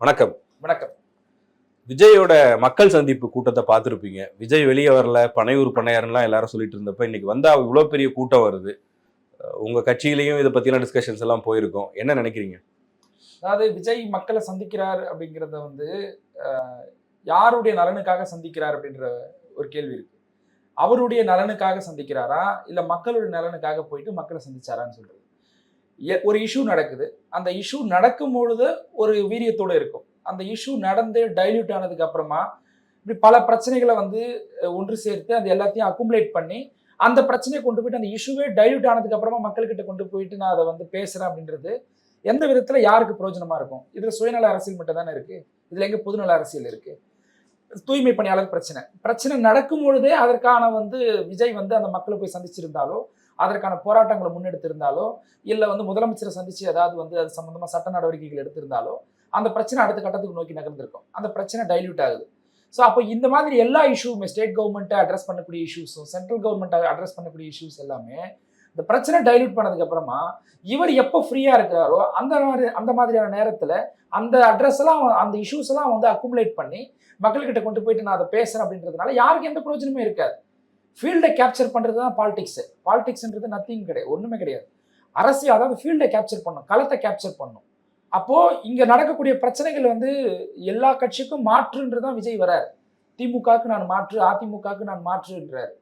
வணக்கம். வணக்கம். விஜயோட மக்கள் சந்திப்பு கூட்டத்தை பார்த்துருப்பீங்க. விஜய் வெளியே வரல பனையூர் பண்ணையாருலாம் எல்லாரும் சொல்லிட்டு இருந்தப்ப இன்னைக்கு வந்தா இவ்வளோ பெரிய கூட்டம் வருது. உங்க கட்சியிலையும் இதை பத்தின டிஸ்கஷன்ஸ் எல்லாம் போயிருக்கோம். என்ன நினைக்கிறீங்க? அதாவது விஜய் மக்களை சந்திக்கிறார் அப்படிங்கிறத வந்து யாருடைய நலனுக்காக சந்திக்கிறார் அப்படின்ற ஒரு கேள்வி இருக்கு. அவருடைய நலனுக்காக சந்திக்கிறாரா? இல்ல மக்களுடைய நலனுக்காக போயிட்டு மக்களை சந்திச்சாரான்னு சொல்றது ஒரு இஷ்யூ நடக்குது. அந்த இஷ்யூ நடக்கும் பொழுது ஒரு வீரியத்தோடு இருக்கும். அந்த இஷ்யூ நடந்து டைல்யூட் ஆனதுக்கு அப்புறமா இப்படி பல பிரச்சனைகளை வந்து ஒன்று சேர்த்து அது எல்லாத்தையும் அக்குமுலேட் பண்ணி அந்த பிரச்சனையை கொண்டு போயிட்டு அந்த இஷ்யூவே டைல்யூட் ஆனதுக்கு அப்புறமா மக்கள்கிட்ட கொண்டு போயிட்டு நான் அதை வந்து பேசுறேன் அப்படின்றது எந்த விதத்துல யாருக்கு பிரயோஜனமா இருக்கும்? இதுல சுயநல அரசியல் மட்டும் தானே இருக்கு? இதுல எங்க பொதுநல அரசியல் இருக்கு? தூய்மை பணியாளர் பிரச்சனை. பிரச்சனை நடக்கும் பொழுதே அதற்கான வந்து விஜய் வந்து அந்த மக்களை போய் சந்திச்சிருந்தாலோ அதற்கான போராட்டங்களை முன்னெடுத்திருந்தாலோ இல்லை வந்து முதலமைச்சரை சந்திச்சு ஏதாவது வந்து அது சம்மந்தமாக சட்ட நடவடிக்கைகள் எடுத்திருந்தாலோ அந்த பிரச்சனை அடுத்த கட்டத்துக்கு நோக்கி நகர்ந்திருக்கும். அந்த பிரச்சனை டைல்யூட் ஆகுது. ஸோ அப்போ இந்த மாதிரி எல்லா இஷ்யூமே ஸ்டேட் கவர்மெண்ட்டை அட்ரஸ் பண்ணக்கூடிய இஷ்யூஸும் சென்ட்ரல் கவர்மெண்ட்டை அட்ரஸ் பண்ணக்கூடிய இஷ்யூஸ் எல்லாமே இந்த பிரச்சனை டைல்யூட் பண்ணதுக்கு அப்புறமா இவர் எப்போ ஃப்ரீயாக இருக்கிறாரோ அந்த மாதிரி அந்த மாதிரியான நேரத்தில் அந்த அட்ரஸ் எல்லாம் அந்த இஷ்யூஸ் எல்லாம் வந்து அக்குமுலேட் பண்ணி மக்கள்கிட்ட கொண்டு போயிட்டு நான் அதை பேசுகிறேன் அப்படின்றதுனால யாருக்கு எந்த பிரயோஜனமே இருக்காது. ஃபீல்டை கேப்சர் பண்ணுறது தான் பாலிடிக்ஸு பாலிடிக்ஸ்ன்றது நத்திங் கிடையாது. ஒன்றுமே கிடையாது. அரசியல் அதாவது ஃபீல்டை கேப்சர் பண்ணும். களத்தை கேப்சர் பண்ணும். அப்போது இங்கே நடக்கக்கூடிய பிரச்சனைகள் வந்து எல்லா கட்சிக்கும் மாற்றுன்றது தான் விஜய் வராரு. திமுகவுக்கு நான் மாற்று அதிமுகவுக்கு நான் மாற்றுன்றார்.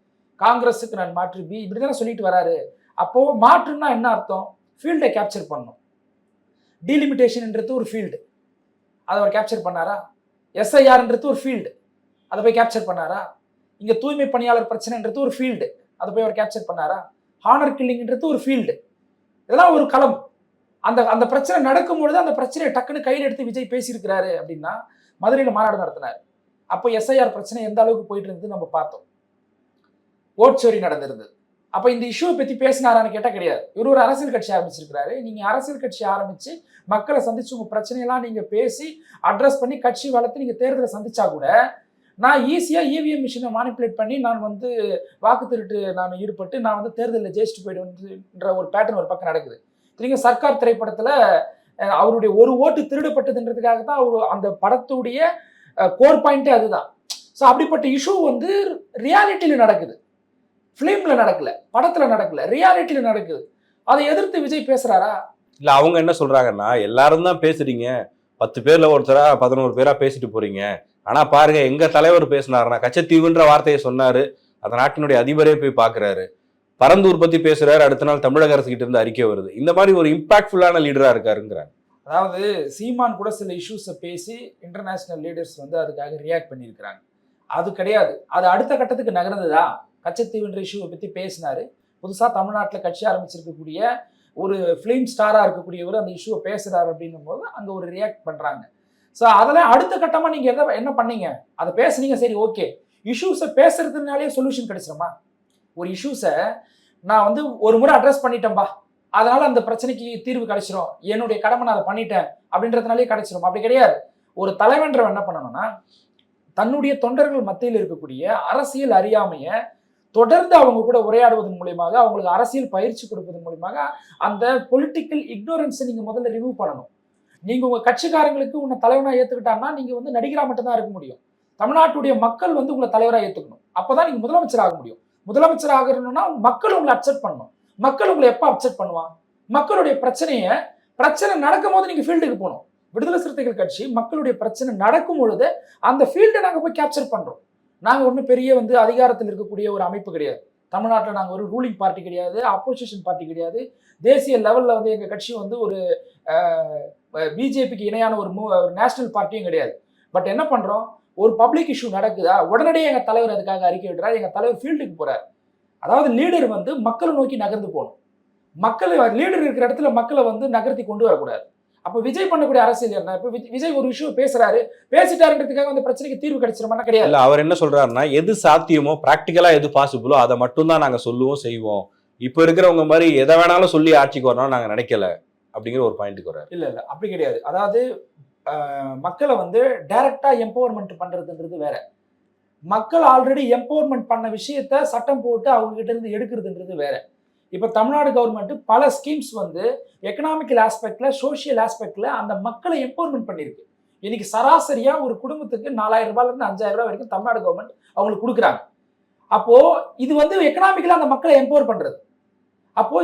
காங்கிரஸுக்கு நான் மாற்று பி இப்படி தானே சொல்லிட்டு வராரு. அப்போது மாற்றுன்னா என்ன அர்த்தம்? ஃபீல்டை கேப்சர் பண்ணும். டீலிமிட்டேஷன்ன்றது ஒரு ஃபீல்டு அதை அவர் கேப்சர் பண்ணாரா? எஸ்ஐஆர்ன்றது ஒரு ஃபீல்டு அதை போய் கேப்சர் பண்ணாரா? இங்கே தூய்மை பணியாளர் பிரச்சனைன்றது ஒரு ஃபீல்டு அதை போய் அவர் கேப்சர் பண்ணாரா? ஹானர் கில்லிங்ன்றது ஒரு ஃபீல்டு இதெல்லாம் ஒரு களம். அந்த அந்த பிரச்சனை நடக்கும் பொழுது அந்த பிரச்சனையை டக்குன்னு கையில் எடுத்து விஜய் பேசியிருக்கிறாரு அப்படின்னா மதுரையில் மாநாடு நடத்தினார். அப்போ எஸ்ஐஆர் பிரச்சனை எந்த அளவுக்கு போயிட்டு இருந்தது நம்ம பார்த்தோம். ஓட்சோரி நடந்திருந்தது. அப்போ இந்த இஷ்யூவை பற்றி பேசினாரான்னு கேட்டால் கிடையாது. இவர் ஒரு அரசியல் கட்சி ஆரம்பிச்சிருக்கிறாரு. நீங்கள் அரசியல் கட்சி ஆரம்பித்து மக்களை சந்திச்சு உங்கள் பிரச்சனையெல்லாம் நீங்கள் பேசி அட்ரஸ் பண்ணி கட்சி வளர்த்து நீங்கள் தேர்தலை சந்திச்சா கூட நான் ஈஸியாக இவிஎம் மிஷினை மானிப்புலேட் பண்ணி நான் வந்து வாக்கு திருட்டு நான் ஈடுபட்டு நான் வந்து தேர்தலில் ஜெயிச்சுட்டு போயிடுவேன்ற ஒரு பேட்டர்ன் ஒரு பக்கம் நடக்குது. நீங்கள் சர்க்கார் திரைப்படத்தில் அவருடைய ஒரு ஓட்டு திருடப்பட்டதுன்றதுக்காக தான் அவர் அந்த படத்துடைய கோர் பாயிண்ட்டே அதுதான். ஸோ அப்படிப்பட்ட இஷ்யூ வந்து ரியாலிட்டியில் நடக்குது. ஃபிலிமில் நடக்கல படத்தில் நடக்கல ரியாலிட்டியில் நடக்குது. அதை எதிர்த்து விஜய் பேசுகிறாரா இல்லை அவங்க என்ன சொல்கிறாங்கன்னா எல்லாரும் தான் பேசுறீங்க. பத்து பேரில் ஒருத்தராக பதினோரு பேராக பேசிட்டு போகிறீங்க ஆனால் பாருங்க எங்கள் தலைவர் பேசினாருன்னா கச்சத்தீவுன்ற வார்த்தையை சொன்னார். அந்த நாட்டினுடைய அதிபரே போய் பார்க்குறாரு பரந்தூர் பற்றி பேசுகிறாரு அடுத்த நாள் தமிழக அரசு கிட்ட இருந்து அறிக்கை வருது. இந்த மாதிரி ஒரு இம்பாக்ட்ஃபுல்லான லீடராக இருக்காருங்கிறாங்க அதாவது சீமான் கூட சில இஷ்யூஸை பேசி இன்டர்நேஷ்னல் லீடர்ஸ் வந்து அதுக்காக ரியாக்ட் பண்ணியிருக்கிறாங்க. அது கிடையாது. அது அடுத்த கட்டத்துக்கு நகர்ந்ததா? கச்சத்தீவுன்ற இஷ்யூவை பற்றி பேசினாரு. புதுசாக தமிழ்நாட்டில் கட்சி ஆரம்பிச்சிருக்கக்கூடிய ஒரு ஃபிலிம் ஸ்டாராக இருக்கக்கூடியவர் அந்த இஷ்யூவை பேசுகிறாரு அப்படின்னும் போது அங்கே ஒரு ரியாக்ட் பண்ணுறாங்க ஸோ அதெல்லாம் அடுத்த கட்டமாக நீங்கள் எதை என்ன பண்ணீங்க? அதை பேசுனீங்க சரி ஓகே இஷ்யூஸை பேசுறதுனாலே சொல்யூஷன் கிடைச்சிருமா? ஒரு இஷ்யூஸை நான் வந்து ஒரு முறை அட்ரஸ் பண்ணிட்டேன்பா. அதனால அந்த பிரச்சனைக்கு தீர்வு கிடைச்சிரும். என்னுடைய கடமை நான் அதை பண்ணிட்டேன் அப்படின்றதுனாலே கிடைச்சிரும். அப்படி கிடையாது. ஒரு தலைவன்றவன் என்ன பண்ணணும்னா தன்னுடைய தொண்டர்கள் மத்தியில் இருக்கக்கூடிய அரசியல் அறியாமையை தொடர்ந்து அவங்க கூட உரையாடுவதன் மூலியமாக அவங்களுக்கு அரசியல் பயிற்சி கொடுப்பதன் மூலியமாக அந்த பொலிட்டிக்கல் இக்னோரன்ஸை நீங்கள் முதல்ல ரிமூவ் பண்ணணும். நீங்க உங்க கட்சிக்காரங்களுக்கு உன்னை தலைவனா ஏத்துக்கிட்டாங்கன்னா நீங்க வந்து நடிகரா மட்டும்தான் இருக்க முடியும். தமிழ்நாட்டுடைய மக்கள் வந்து உங்களை தலைவரா ஏத்துக்கணும். அப்பதான் நீங்க முதலமைச்சர் ஆக முடியும். முதலமைச்சர் ஆகணும்னா மக்கள் உங்களை அப்செட் பண்ணணும். மக்கள் உங்களை எப்போ அப்செட் பண்ணுவான்? மக்களுடைய பிரச்சனையை பிரச்சனை நடக்கும் போது நீங்க ஃபீல்டுக்கு போகணும். விடுதலை சிறுத்தைகள் கட்சி மக்களுடைய பிரச்சனை நடக்கும் பொழுது அந்த ஃபீல்டை நாங்கள் போய் கேப்சர் பண்றோம். நாங்கள் ஒன்றும் பெரிய வந்து அதிகாரத்தில் இருக்கக்கூடிய ஒரு அமைப்பு கிடையாது. தமிழ்நாட்டில் நாங்கள் ஒரு ரூலிங் பார்ட்டி கிடையாது அப்போசிஷன் பார்ட்டி கிடையாது. தேசிய லெவலில் வந்து எங்கள் கட்சி வந்து ஒரு பிஜேபிக்கு இணையான ஒரு மூ ஒரு நேஷனல் பார்ட்டியும் கிடையாது. பட் என்ன பண்ணுறோம் ஒரு பப்ளிக் இஷ்யூ நடக்குதா? உடனடியே எங்கள் தலைவர் அதுக்காக அறிக்கை விடுறாரு. எங்கள் தலைவர் ஃபீல்டுக்கு போகிறார் அதாவது லீடர் வந்து மக்களை நோக்கி நகர்ந்து போகணும். மக்கள் லீடர் இருக்கிற இடத்துல மக்களை வந்து நகர்த்தி கொண்டு வரக்கூடாது. அப்போ விஜய் பண்ணக்கூடிய அரசியல் என்ன? இப்போ விஜய் விஜய் ஒரு விஷயம் பேசுறாரு. பேசிட்டாருன்றதுக்காக அந்த பிரச்சனைக்கு தீர்வு கிடைச்சிருமானா கிடையாது. இல்லை அவர் என்ன சொல்றாருன்னா எது சாத்தியமோ ப்ராக்டிக்கலாக எது பாசிபிளோ அதை மட்டும்தான் நாங்கள் சொல்லுவோம் செய்வோம். இப்போ இருக்கிறவங்க மாதிரி எதை வேணாலும் சொல்லி ஆட்சிக்கு வரணும்னு நாங்கள் நினைக்கல. அப்படிங்கிற ஒரு பாயிண்ட்டுக்கு வர இல்லை இல்லை. அப்படி கிடையாது. அதாவது மக்களை வந்து டைரக்டாக எம்பவர்மெண்ட் பண்ணுறதுன்றது வேற. மக்கள் ஆல்ரெடி எம்பவர்மெண்ட் பண்ண விஷயத்த சட்டம் போட்டு அவங்ககிட்ட இருந்து எடுக்கிறதுன்றது வேற. இப்போ தமிழ்நாடு கவர்மெண்ட் பல ஸ்கீம்ஸ் வந்து எக்கனாமிக்கல் ஆஸ்பெக்டில் சோஷியல் ஆஸ்பெக்டில் அந்த மக்களை எம்பவர்மெண்ட் பண்ணியிருக்கு இன்னைக்கு சராசரியாக ஒரு குடும்பத்துக்கு நாலாயிரம் ரூபாயிலேருந்து அஞ்சாயிரம் ரூபாய் வரைக்கும் தமிழ்நாடு கவர்மெண்ட் அவங்களுக்கு கொடுக்குறாங்க. அப்போது இது வந்து எக்கனாமிக்கலாக அந்த மக்களை எம்பவர் பண்ணுறது அப்போ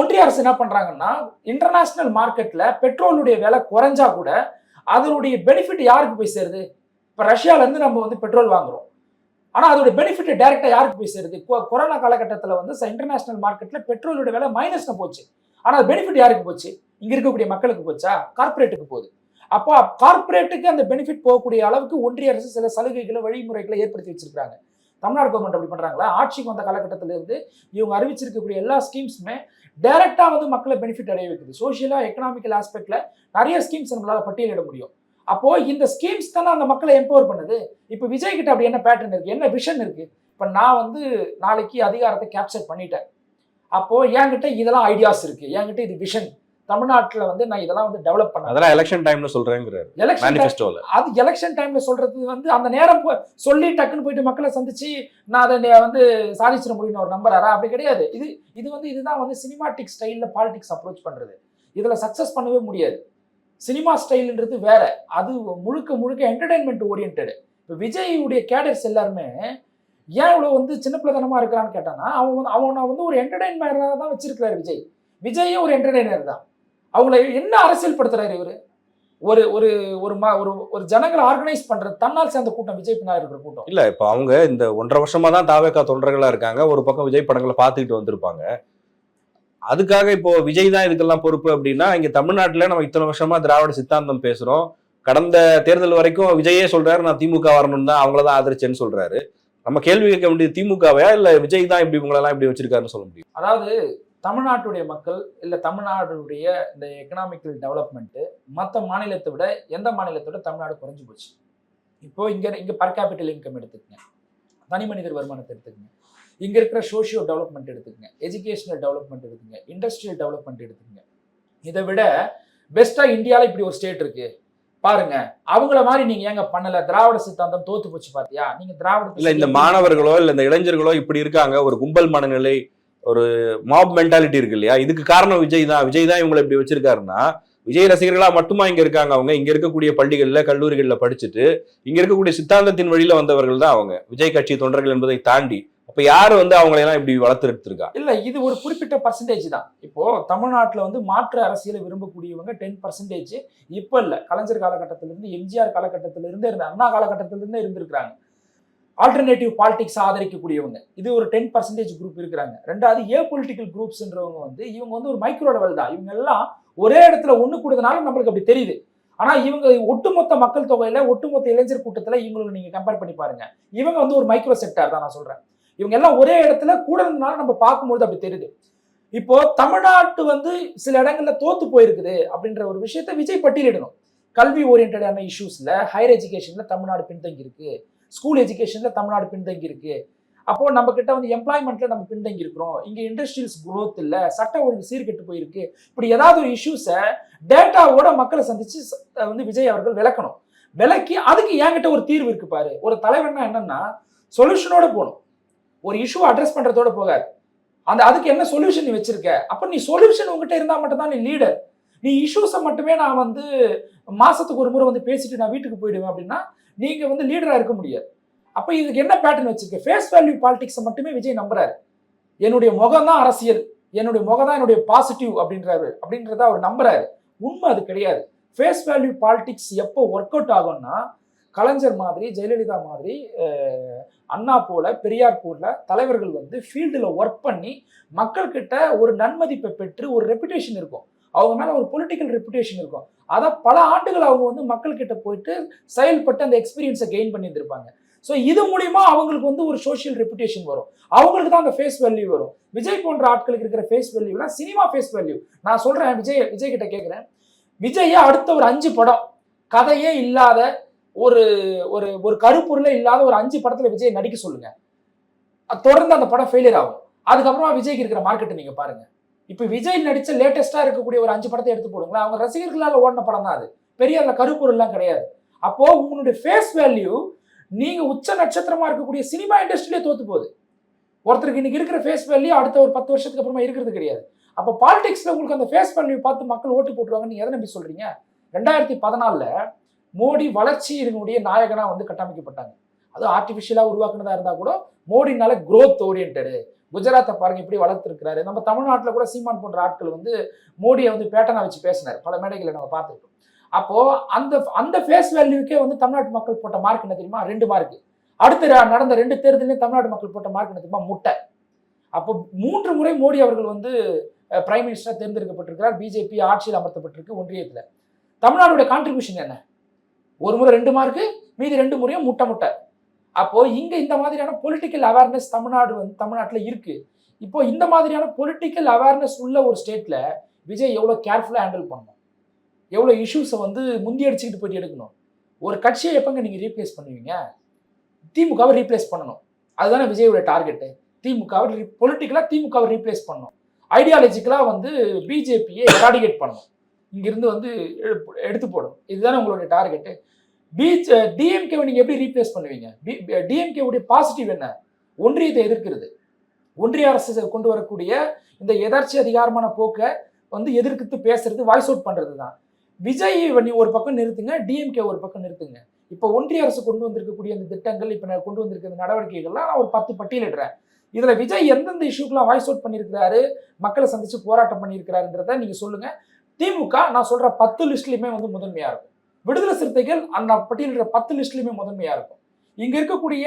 ஒன்றிய அரசு என்ன பண்றாங்கன்னா இன்டர்நேஷனல் மார்க்கெட்ல பெட்ரோலுடைய விலை குறைஞ்சா கூட அதனுடைய பெனிஃபிட் யாருக்கு போய் சேருது? இப்போ ரஷ்யால இருந்து நம்ம வந்து பெட்ரோல் வாங்குறோம். ஆனா அதோட பெனிஃபிட் டைரக்டா யாருக்கு போய் சேருது? கொரோனா காலகட்டத்தில் வந்து இன்டர்நேஷனல் மார்க்கெட்ல பெட்ரோலோட விலை மைனஸ்ல போச்சு. ஆனா பெனிஃபிட் யாருக்கு போச்சு? இங்க இருக்கக்கூடிய மக்களுக்கு போச்சா? கார்ப்பரேட்டுக்கு போகுது. அப்போ கார்ப்பரேட்டுக்கு அந்த பெனிஃபிட் போகக்கூடிய அளவுக்கு ஒன்றிய அரசு சில சலுகைகளை வழிமுறைகளை ஏற்படுத்தி வச்சிருக்காங்க தமிழ்நாடு கவர்மெண்ட் அப்படி பண்ணுறாங்களா ஆட்சிக்கு வந்த காலகட்டத்தில இருந்து இவங்க அறிவிச்சிருக்கக்கூடிய எல்லா ஸ்கீம்ஸுமே டைரெக்டாக வந்து மக்களை பெனிஃபிட் அடைய வைக்குது. சோஷியலாக எக்கனாமிக்கல் ஆஸ்பெக்டில் நிறைய ஸ்கீம்ஸ் நம்மளால் பட்டியலிட முடியும். அப்போது இந்த ஸ்கீம்ஸ் தானே அந்த மக்களை எம்பவர் பண்ணுது. இப்போ விஜய் கிட்ட அப்படி என்ன பேட்டர்ன் இருக்குது என்ன விஷன் இருக்குது இப்போ நான் வந்து நாளைக்கு அதிகாரத்தை கேப்சர் பண்ணிட்டேன். அப்போது என்கிட்ட இதெல்லாம் ஐடியாஸ் இருக்குது என்கிட்ட இது விஷன் தமிழ்நாட்டுல வந்து நான் இதெல்லாம் வந்து டெவலப் பண்ண அதெல்லாம் எலெக்ஷன் டைம்ல சொல்றேங்கிறாரு. எலெக்ஷன் மேனிஃபெஸ்டோல அது எலெக்ஷன் டைம்ல சொல்றது வந்து அந்த நேரம் சொல்லி டக்குன்னு போயிட்டு மக்களை சந்திச்சு நான் அதை வந்து சாதிச்சிட முடியும்னு ஒரு நம்புறாரா? அப்படி கிடையாது. இது இது வந்து இதுதான் வந்து சினிமாட்டிக் ஸ்டைல்ல பாலிடிக்ஸ் அப்ரோச் பண்றது. இதுல சக்சஸ் பண்ணவே முடியாது. சினிமா ஸ்டைல்ன்றது வேற. அது முழுக்க முழுக்க என்டர்டைன்மெண்ட் ஓரியன்ட் இப்போ விஜய்யுடைய கேடர்ஸ் எல்லாருமே ஏன் இவ்வளவு வந்து சின்ன பிள்ளைத்தனமா இருக்கிறான்னு கேட்டானா அவன் வந்து அவனை வந்து ஒரு என்டர்டைன்மெண்டாக தான் வச்சிருக்கிறாரு விஜய். விஜயே ஒரு என்டர்டைனர் தான். அவங்கள என்ன அரசியல் படுத்துறாரு இவரு? ஒரு ஒரு ஒரு ம ஒரு ஒரு ஜனங்களை ஆர்கனைஸ் பண்றது தன்னால் சேர்ந்த கூட்டம் விஜய் பின்னாடி இருக்கிற கூட்டம். இல்ல இப்ப அவங்க இந்த ஒன்றரை வருஷமா தான் தாவேக்கா தொண்டர்களா இருக்காங்க. ஒரு பக்கம் விஜய் படங்களை பார்த்துக்கிட்டு வந்திருப்பாங்க. அதுக்காக இப்போ விஜய் தான் இதுக்கெல்லாம் பொறுப்பு அப்படின்னா இங்க தமிழ்நாட்டுல நம்ம இத்தனை வருஷமா திராவிட சித்தாந்தம் பேசுறோம். கடந்த தேர்தல் வரைக்கும் விஜயே சொல்றாரு நான் திமுக வரணும் தான் அவங்கள தான் ஆதரிச்சேன்னு சொல்றாரு. நம்ம கேள்வி கேட்க வேண்டியது திமுகவையா இல்ல விஜய் தான் இப்படி இவங்களெல்லாம் இப்படி வச்சிருக்காருன்னு சொல்ல முடியும்? அதாவது தமிழ்நாட்டுடைய மக்கள் இல்ல தமிழ்நாடுடைய இந்த எக்கனாமிக்கல் டெவலப்மெண்ட் மற்ற மாநிலத்தை விட எந்த மாநிலத்தை விட தமிழ்நாடு குறைஞ்சு போச்சு. இப்போ இங்க இங்க பர் கேபிட்டல் இன்கம் எடுத்துக்கங்க. தனி மனிதர் வருமானத்தை எடுத்துக்கங்க. இங்க இருக்கிற சோஷியோ டெவலப்மெண்ட் எடுத்துக்கங்க. எஜுகேஷனல் டெவலப்மெண்ட் எடுத்துங்க இண்டஸ்ட்ரியல் டெவலப்மெண்ட் எடுத்துக்கங்க. இதை விட பெஸ்டா இந்தியால இப்படி ஒரு ஸ்டேட் இருக்கு. பாருங்க அவங்கள மாதிரி நீங்க ஏங்க பண்ணல? திராவிட சித்தாந்தம் தோத்து போச்சு பாத்தியா? நீங்க திராவிட இல்ல இந்த மாணவர்களோ இல்ல இந்த இளைஞர்களோ இப்படி இருக்காங்க. ஒரு கும்பல் மனநிலை ஒரு மாப் மென்டாலிட்டி இருக்கு இல்லையா? இதுக்கு காரணம் விஜய் தான். விஜய் தான் இவங்களை இப்படி வச்சிருக்காருன்னா விஜய் ரசிகர்களா மட்டுமா இங்க இருக்காங்க அவங்க? இங்க இருக்கக்கூடிய பள்ளிகள்ல கல்லூரிகள்ல படிச்சுட்டு இங்க இருக்கக்கூடிய சித்தாந்தத்தின் வழியில வந்தவர்கள் தான் அவங்க. விஜய் கட்சி தொண்டர்கள் என்பதை தாண்டி அப்ப யாரு வந்து அவங்களை எல்லாம் இப்படி வளர்த்து எடுத்திருக்கா இல்ல இது ஒரு குறிப்பிட்ட பர்சன்டேஜ் தான். இப்போ தமிழ்நாட்டுல வந்து மாற்று அரசியலை விரும்பக்கூடியவங்க டென் பர்சன்டேஜ் இப்ப இல்ல. கலைஞர் காலகட்டத்திலிருந்து எம்ஜிஆர் காலகட்டத்திலிருந்து இருந்த அண்ணா காலகட்டத்திலிருந்து இருந்திருக்காங்க இருந்திருக்கிறாங்க. ஆல்டர்னேட்டிவ் பாலிடிக்ஸ் ஆதரிக்கக்கூடியவங்க. இது ஒரு டென் பர்சன்டேஜ் குரூப் இருக்கிறாங்க. ரெண்டாவது ஏ பொலிட்டிக்கல் குரூப்ஸ்ன்றவங்க வந்து இவங்க வந்து ஒரு மைக்ரோ லெவல் தான். இவங்க எல்லாம் ஒரே இடத்துல ஒன்று கூடுதனால நம்மளுக்கு அப்படி தெரியுது. ஆனால் இவங்க ஒட்டுமொத்த மக்கள் தொகையில் ஒட்டுமொத்த இளைஞர் கூட்டத்தில் இவங்களுக்கு நீங்கள் கம்பேர் பண்ணி பாருங்க. இவங்க வந்து ஒரு மைக்ரோ செக்டார் தான் நான் சொல்கிறேன் இவங்க எல்லாம் ஒரே இடத்துல கூடனால நம்ம பார்க்கும்பொழுது அப்படி தெரியுது. இப்போ தமிழ்நாட்டு வந்து சில இடங்கள்ல தோத்து போயிருக்குது அப்படின்ற ஒரு விஷயத்த விஜய் பட்டியலிடணும். கல்வி ஓரியன்டான இஷ்யூஸ்ல ஹையர் எஜுகேஷன்ல தமிழ்நாடு பின்தங்கி இருக்கு ஸ்கூல் எஜுகேஷனில் தமிழ்நாடு பின்தங்கி இருக்கு அப்போது நம்ம கிட்ட வந்து எம்ப்ளாய்மெண்ட்டில் நம்ம பின்தங்கி இருக்கிறோம் இங்கே இண்டஸ்ட்ரியல்ஸ் குரோத் இல்லை சட்ட ஒழுங்கு சீர்கெட்டு போயிருக்கு. இப்படி ஏதாவது ஒரு இஷ்யூஸை டேட்டாவோட மக்களை சந்திச்சு வந்து விஜய் அவர்கள் விளக்கணும். விளக்கி அதுக்கு என்கிட்ட ஒரு தீர்வு இருக்கு பாரு. ஒரு தலைவர்னா என்னன்னா சொல்யூஷனோட போகணும். ஒரு இஷ்யூ அட்ரஸ் பண்ணுறதோட போகாது. அந்த அதுக்கு என்ன சொல்யூஷன் நீ வச்சிருக்க? அப்போ நீ சொல்யூஷன் உங்ககிட்ட இருந்தால் மட்டும்தான் நீ லீடர் நீ இஷ்யூஸை மட்டுமே நான் வந்து மாதத்துக்கு ஒரு முறை வந்து பேசிட்டு நான் வீட்டுக்கு போயிடுவேன் அப்படின்னா நீங்கள் வந்து லீடராக இருக்க முடியாது. அப்போ இதுக்கு என்ன பேட்டர்ன் வச்சுருக்கு? ஃபேஸ் வேல்யூ பாலிடிக்ஸை மட்டுமே விஜய் நம்புறாரு. என்னுடைய முகம் தான் அரசியல். என்னுடைய முகம் தான் என்னுடைய பாசிட்டிவ் அப்படின்றாரு. அப்படின்றத அவர் நம்புறாரு. உண்மை அது கிடையாது. ஃபேஸ் வேல்யூ பாலிடிக்ஸ் எப்போ ஒர்க் அவுட் ஆகும்னா கலைஞர் மாதிரி ஜெயலலிதா மாதிரி அண்ணா போல பெரியார் போல தலைவர்கள் வந்து ஃபீல்டில் ஒர்க் பண்ணி மக்கள்கிட்ட ஒரு நன்மதிப்பை பெற்று ஒரு ரெப்புடேஷன் இருக்கும். அவங்க மேலே ஒரு பொலிட்டிக்கல் ரெப்புடேஷன் இருக்கும். அதான் பல ஆண்டுகள் அவங்க வந்து மக்கள்கிட்ட போயிட்டு செயல்பட்டு அந்த எக்ஸ்பீரியன்ஸை கெயின் பண்ணியிருந்திருப்பாங்க. ஸோ இது மூலிமா அவங்களுக்கு வந்து ஒரு சோஷியல் ரெப்புடேஷன் வரும். அவங்களுக்கு தான் அந்த ஃபேஸ் வேல்யூ வரும். விஜய் போன்ற ஆட்களுக்கு இருக்கிற ஃபேஸ் வேல்யூலாம் சினிமா ஃபேஸ் வேல்யூ நான் சொல்கிறேன் விஜய் விஜய் கிட்ட கேட்குறேன் விஜயை அடுத்த ஒரு அஞ்சு படம் கதையே இல்லாத ஒரு ஒரு ஒரு கருப்பொருளே இல்லாத ஒரு அஞ்சு படத்தில் விஜய் நடிக்க சொல்லுங்க. தொடர்ந்து அந்த படம் ஃபெயிலியர் ஆகும். அதுக்கப்புறமா விஜய்க்கு இருக்கிற மார்க்கெட்டை நீங்கள் பாருங்கள் இப்போ விஜய் நடித்த லேட்டஸ்ட்டாக இருக்கக்கூடிய ஒரு அஞ்சு படத்தை எடுத்து போடுங்களேன். அவங்க ரசிகர்களால் ஓடின படம் தான் அது. பெரிய அதில் கருப்பொருள்லாம் கிடையாது. அப்போ உங்களுடைய ஃபேஸ் வேல்யூ நீங்க உச்ச நட்சத்திரமா இருக்கக்கூடிய சினிமா இண்டஸ்ட்ரியிலே தோத்து போகுது. ஒருத்தருக்கு இன்னைக்கு இருக்கிற ஃபேஸ் வேல்யூ அடுத்த ஒரு பத்து வருஷத்துக்கு அப்புறமா இருக்கிறது கிடையாது. அப்போ பாலிடிக்ஸ்ல உங்களுக்கு அந்த ஃபேஸ் வேல்யூ பார்த்து மக்கள் ஓட்டு போட்டுருவாங்க நீங்க எதை நம்பி சொல்றீங்க? ரெண்டாயிரத்தி பதினாலில் மோடி வளர்ச்சி இதனுடைய நாயகனா வந்து கட்டமைக்கப்பட்டாங்க. அது ஆர்டிஃபிஷியலாக உருவாக்குனதாக இருந்தால் கூட மோடினால குரோத் ஓரியன்டு குஜராத்தை பாருங்க இப்படி வளர்த்துருக்கிறாரு. நம்ம தமிழ்நாட்டில் கூட சீமான் போன்ற ஆட்கள் வந்து மோடியை வந்து பேட்டனா வச்சு பேசினார். பல மேடைகளை நம்ம பார்த்துருக்கோம். அப்போ அந்த அந்த ஃபேஸ் வேல்யூக்கே வந்து தமிழ்நாட்டு மக்கள் போட்ட மார்க் என்ன தெரியுமா? ரெண்டு மார்க் அடுத்து நடந்த ரெண்டு தேர்தலையும் தமிழ்நாடு மக்கள் போட்ட மார்க் என்ன தெரியுமா? முட்டை. அப்போ மூன்று முறை மோடி அவர்கள் வந்து பிரைம் மினிஸ்டராக தேர்ந்தெடுக்கப்பட்டிருக்கிறார். பிஜேபி ஆட்சியில் அமர்த்தப்பட்டிருக்கு ஒன்றியத்தில். தமிழ்நாடுடைய கான்ட்ரிபியூஷன் என்ன? ஒரு முறை ரெண்டு மார்க்கு மீதி ரெண்டு முறையும் முட்டை முட்டை. அப்போ இங்க இந்த மாதிரியான பொலிட்டிக்கல் அவேர்னஸ் தமிழ்நாடு வந்து தமிழ்நாட்டில் இருக்கு. இப்போ இந்த மாதிரியான பொலிட்டிக்கல் அவேர்னஸ் உள்ள ஒரு ஸ்டேட்ல விஜய் எவ்வளோ கேர்ஃபுல்லாக ஹேண்டில் பண்ணணும்? எவ்வளோ இஷ்யூஸை வந்து முந்தி அடிச்சுக்கிட்டு போயிட்டு எடுக்கணும்? ஒரு கட்சியை எப்போங்க நீங்கள் ரீப்ளேஸ் பண்ணுவீங்க? திமுகவை ரீப்ளேஸ் பண்ணணும். அதுதானே விஜயோட டார்கெட்டு திமுகவை பொலிட்டிக்கலாக திமுகவை ரீப்ளேஸ் பண்ணணும். ஐடியாலஜிக்கலாக வந்து பிஜேபியை எராடிகேட் பண்ணணும். இங்கிருந்து வந்து எடு- எடுத்து போடும் இதுதானே உங்களுடைய டார்கெட்டு பீச் டிஎம்கேவை நீங்கள் எப்படி ரீப்ளேஸ் பண்ணுவீங்க? டிஎம்கே உடைய பாசிட்டிவ் என்ன? ஒன்றியத்தை எதிர்க்கிறது. ஒன்றிய அரசு கொண்டு வரக்கூடிய இந்த எதர்ச்சி அதிகாரமான போக்கை வந்து எதிர்த்து பேசுறது வாய்ஸ் அவுட் பண்ணுறது தான். விஜய் நீ ஒரு பக்கம் நிறுத்துங்க டிஎம்கே ஒரு பக்கம் நிறுத்துங்க. இப்போ ஒன்றிய அரசு கொண்டு வந்திருக்கக்கூடிய அந்த திட்டங்கள் இப்போ நான் கொண்டு வந்திருக்க இந்த நடவடிக்கைகள்லாம் ஒரு பத்து பட்டியலிடுறேன். இதில் விஜய் எந்தெந்த இஷ்யூக்கெலாம் வாய்ஸ் அவுட் பண்ணியிருக்கிறாரு மக்களை சந்திச்சு போராட்டம் பண்ணியிருக்கிறாருன்றத நீங்கள் சொல்லுங்கள் திமுக நான் சொல்கிற பத்து லிஸ்ட்லேயுமே வந்து முதன்மையாக இருக்கும். விடுதலை சிறுத்தைகள் அந்த பட்டியலிடுற பத்து லிஸ்ட்லயுமே முதன்மையா இருக்கும். இங்க இருக்கக்கூடிய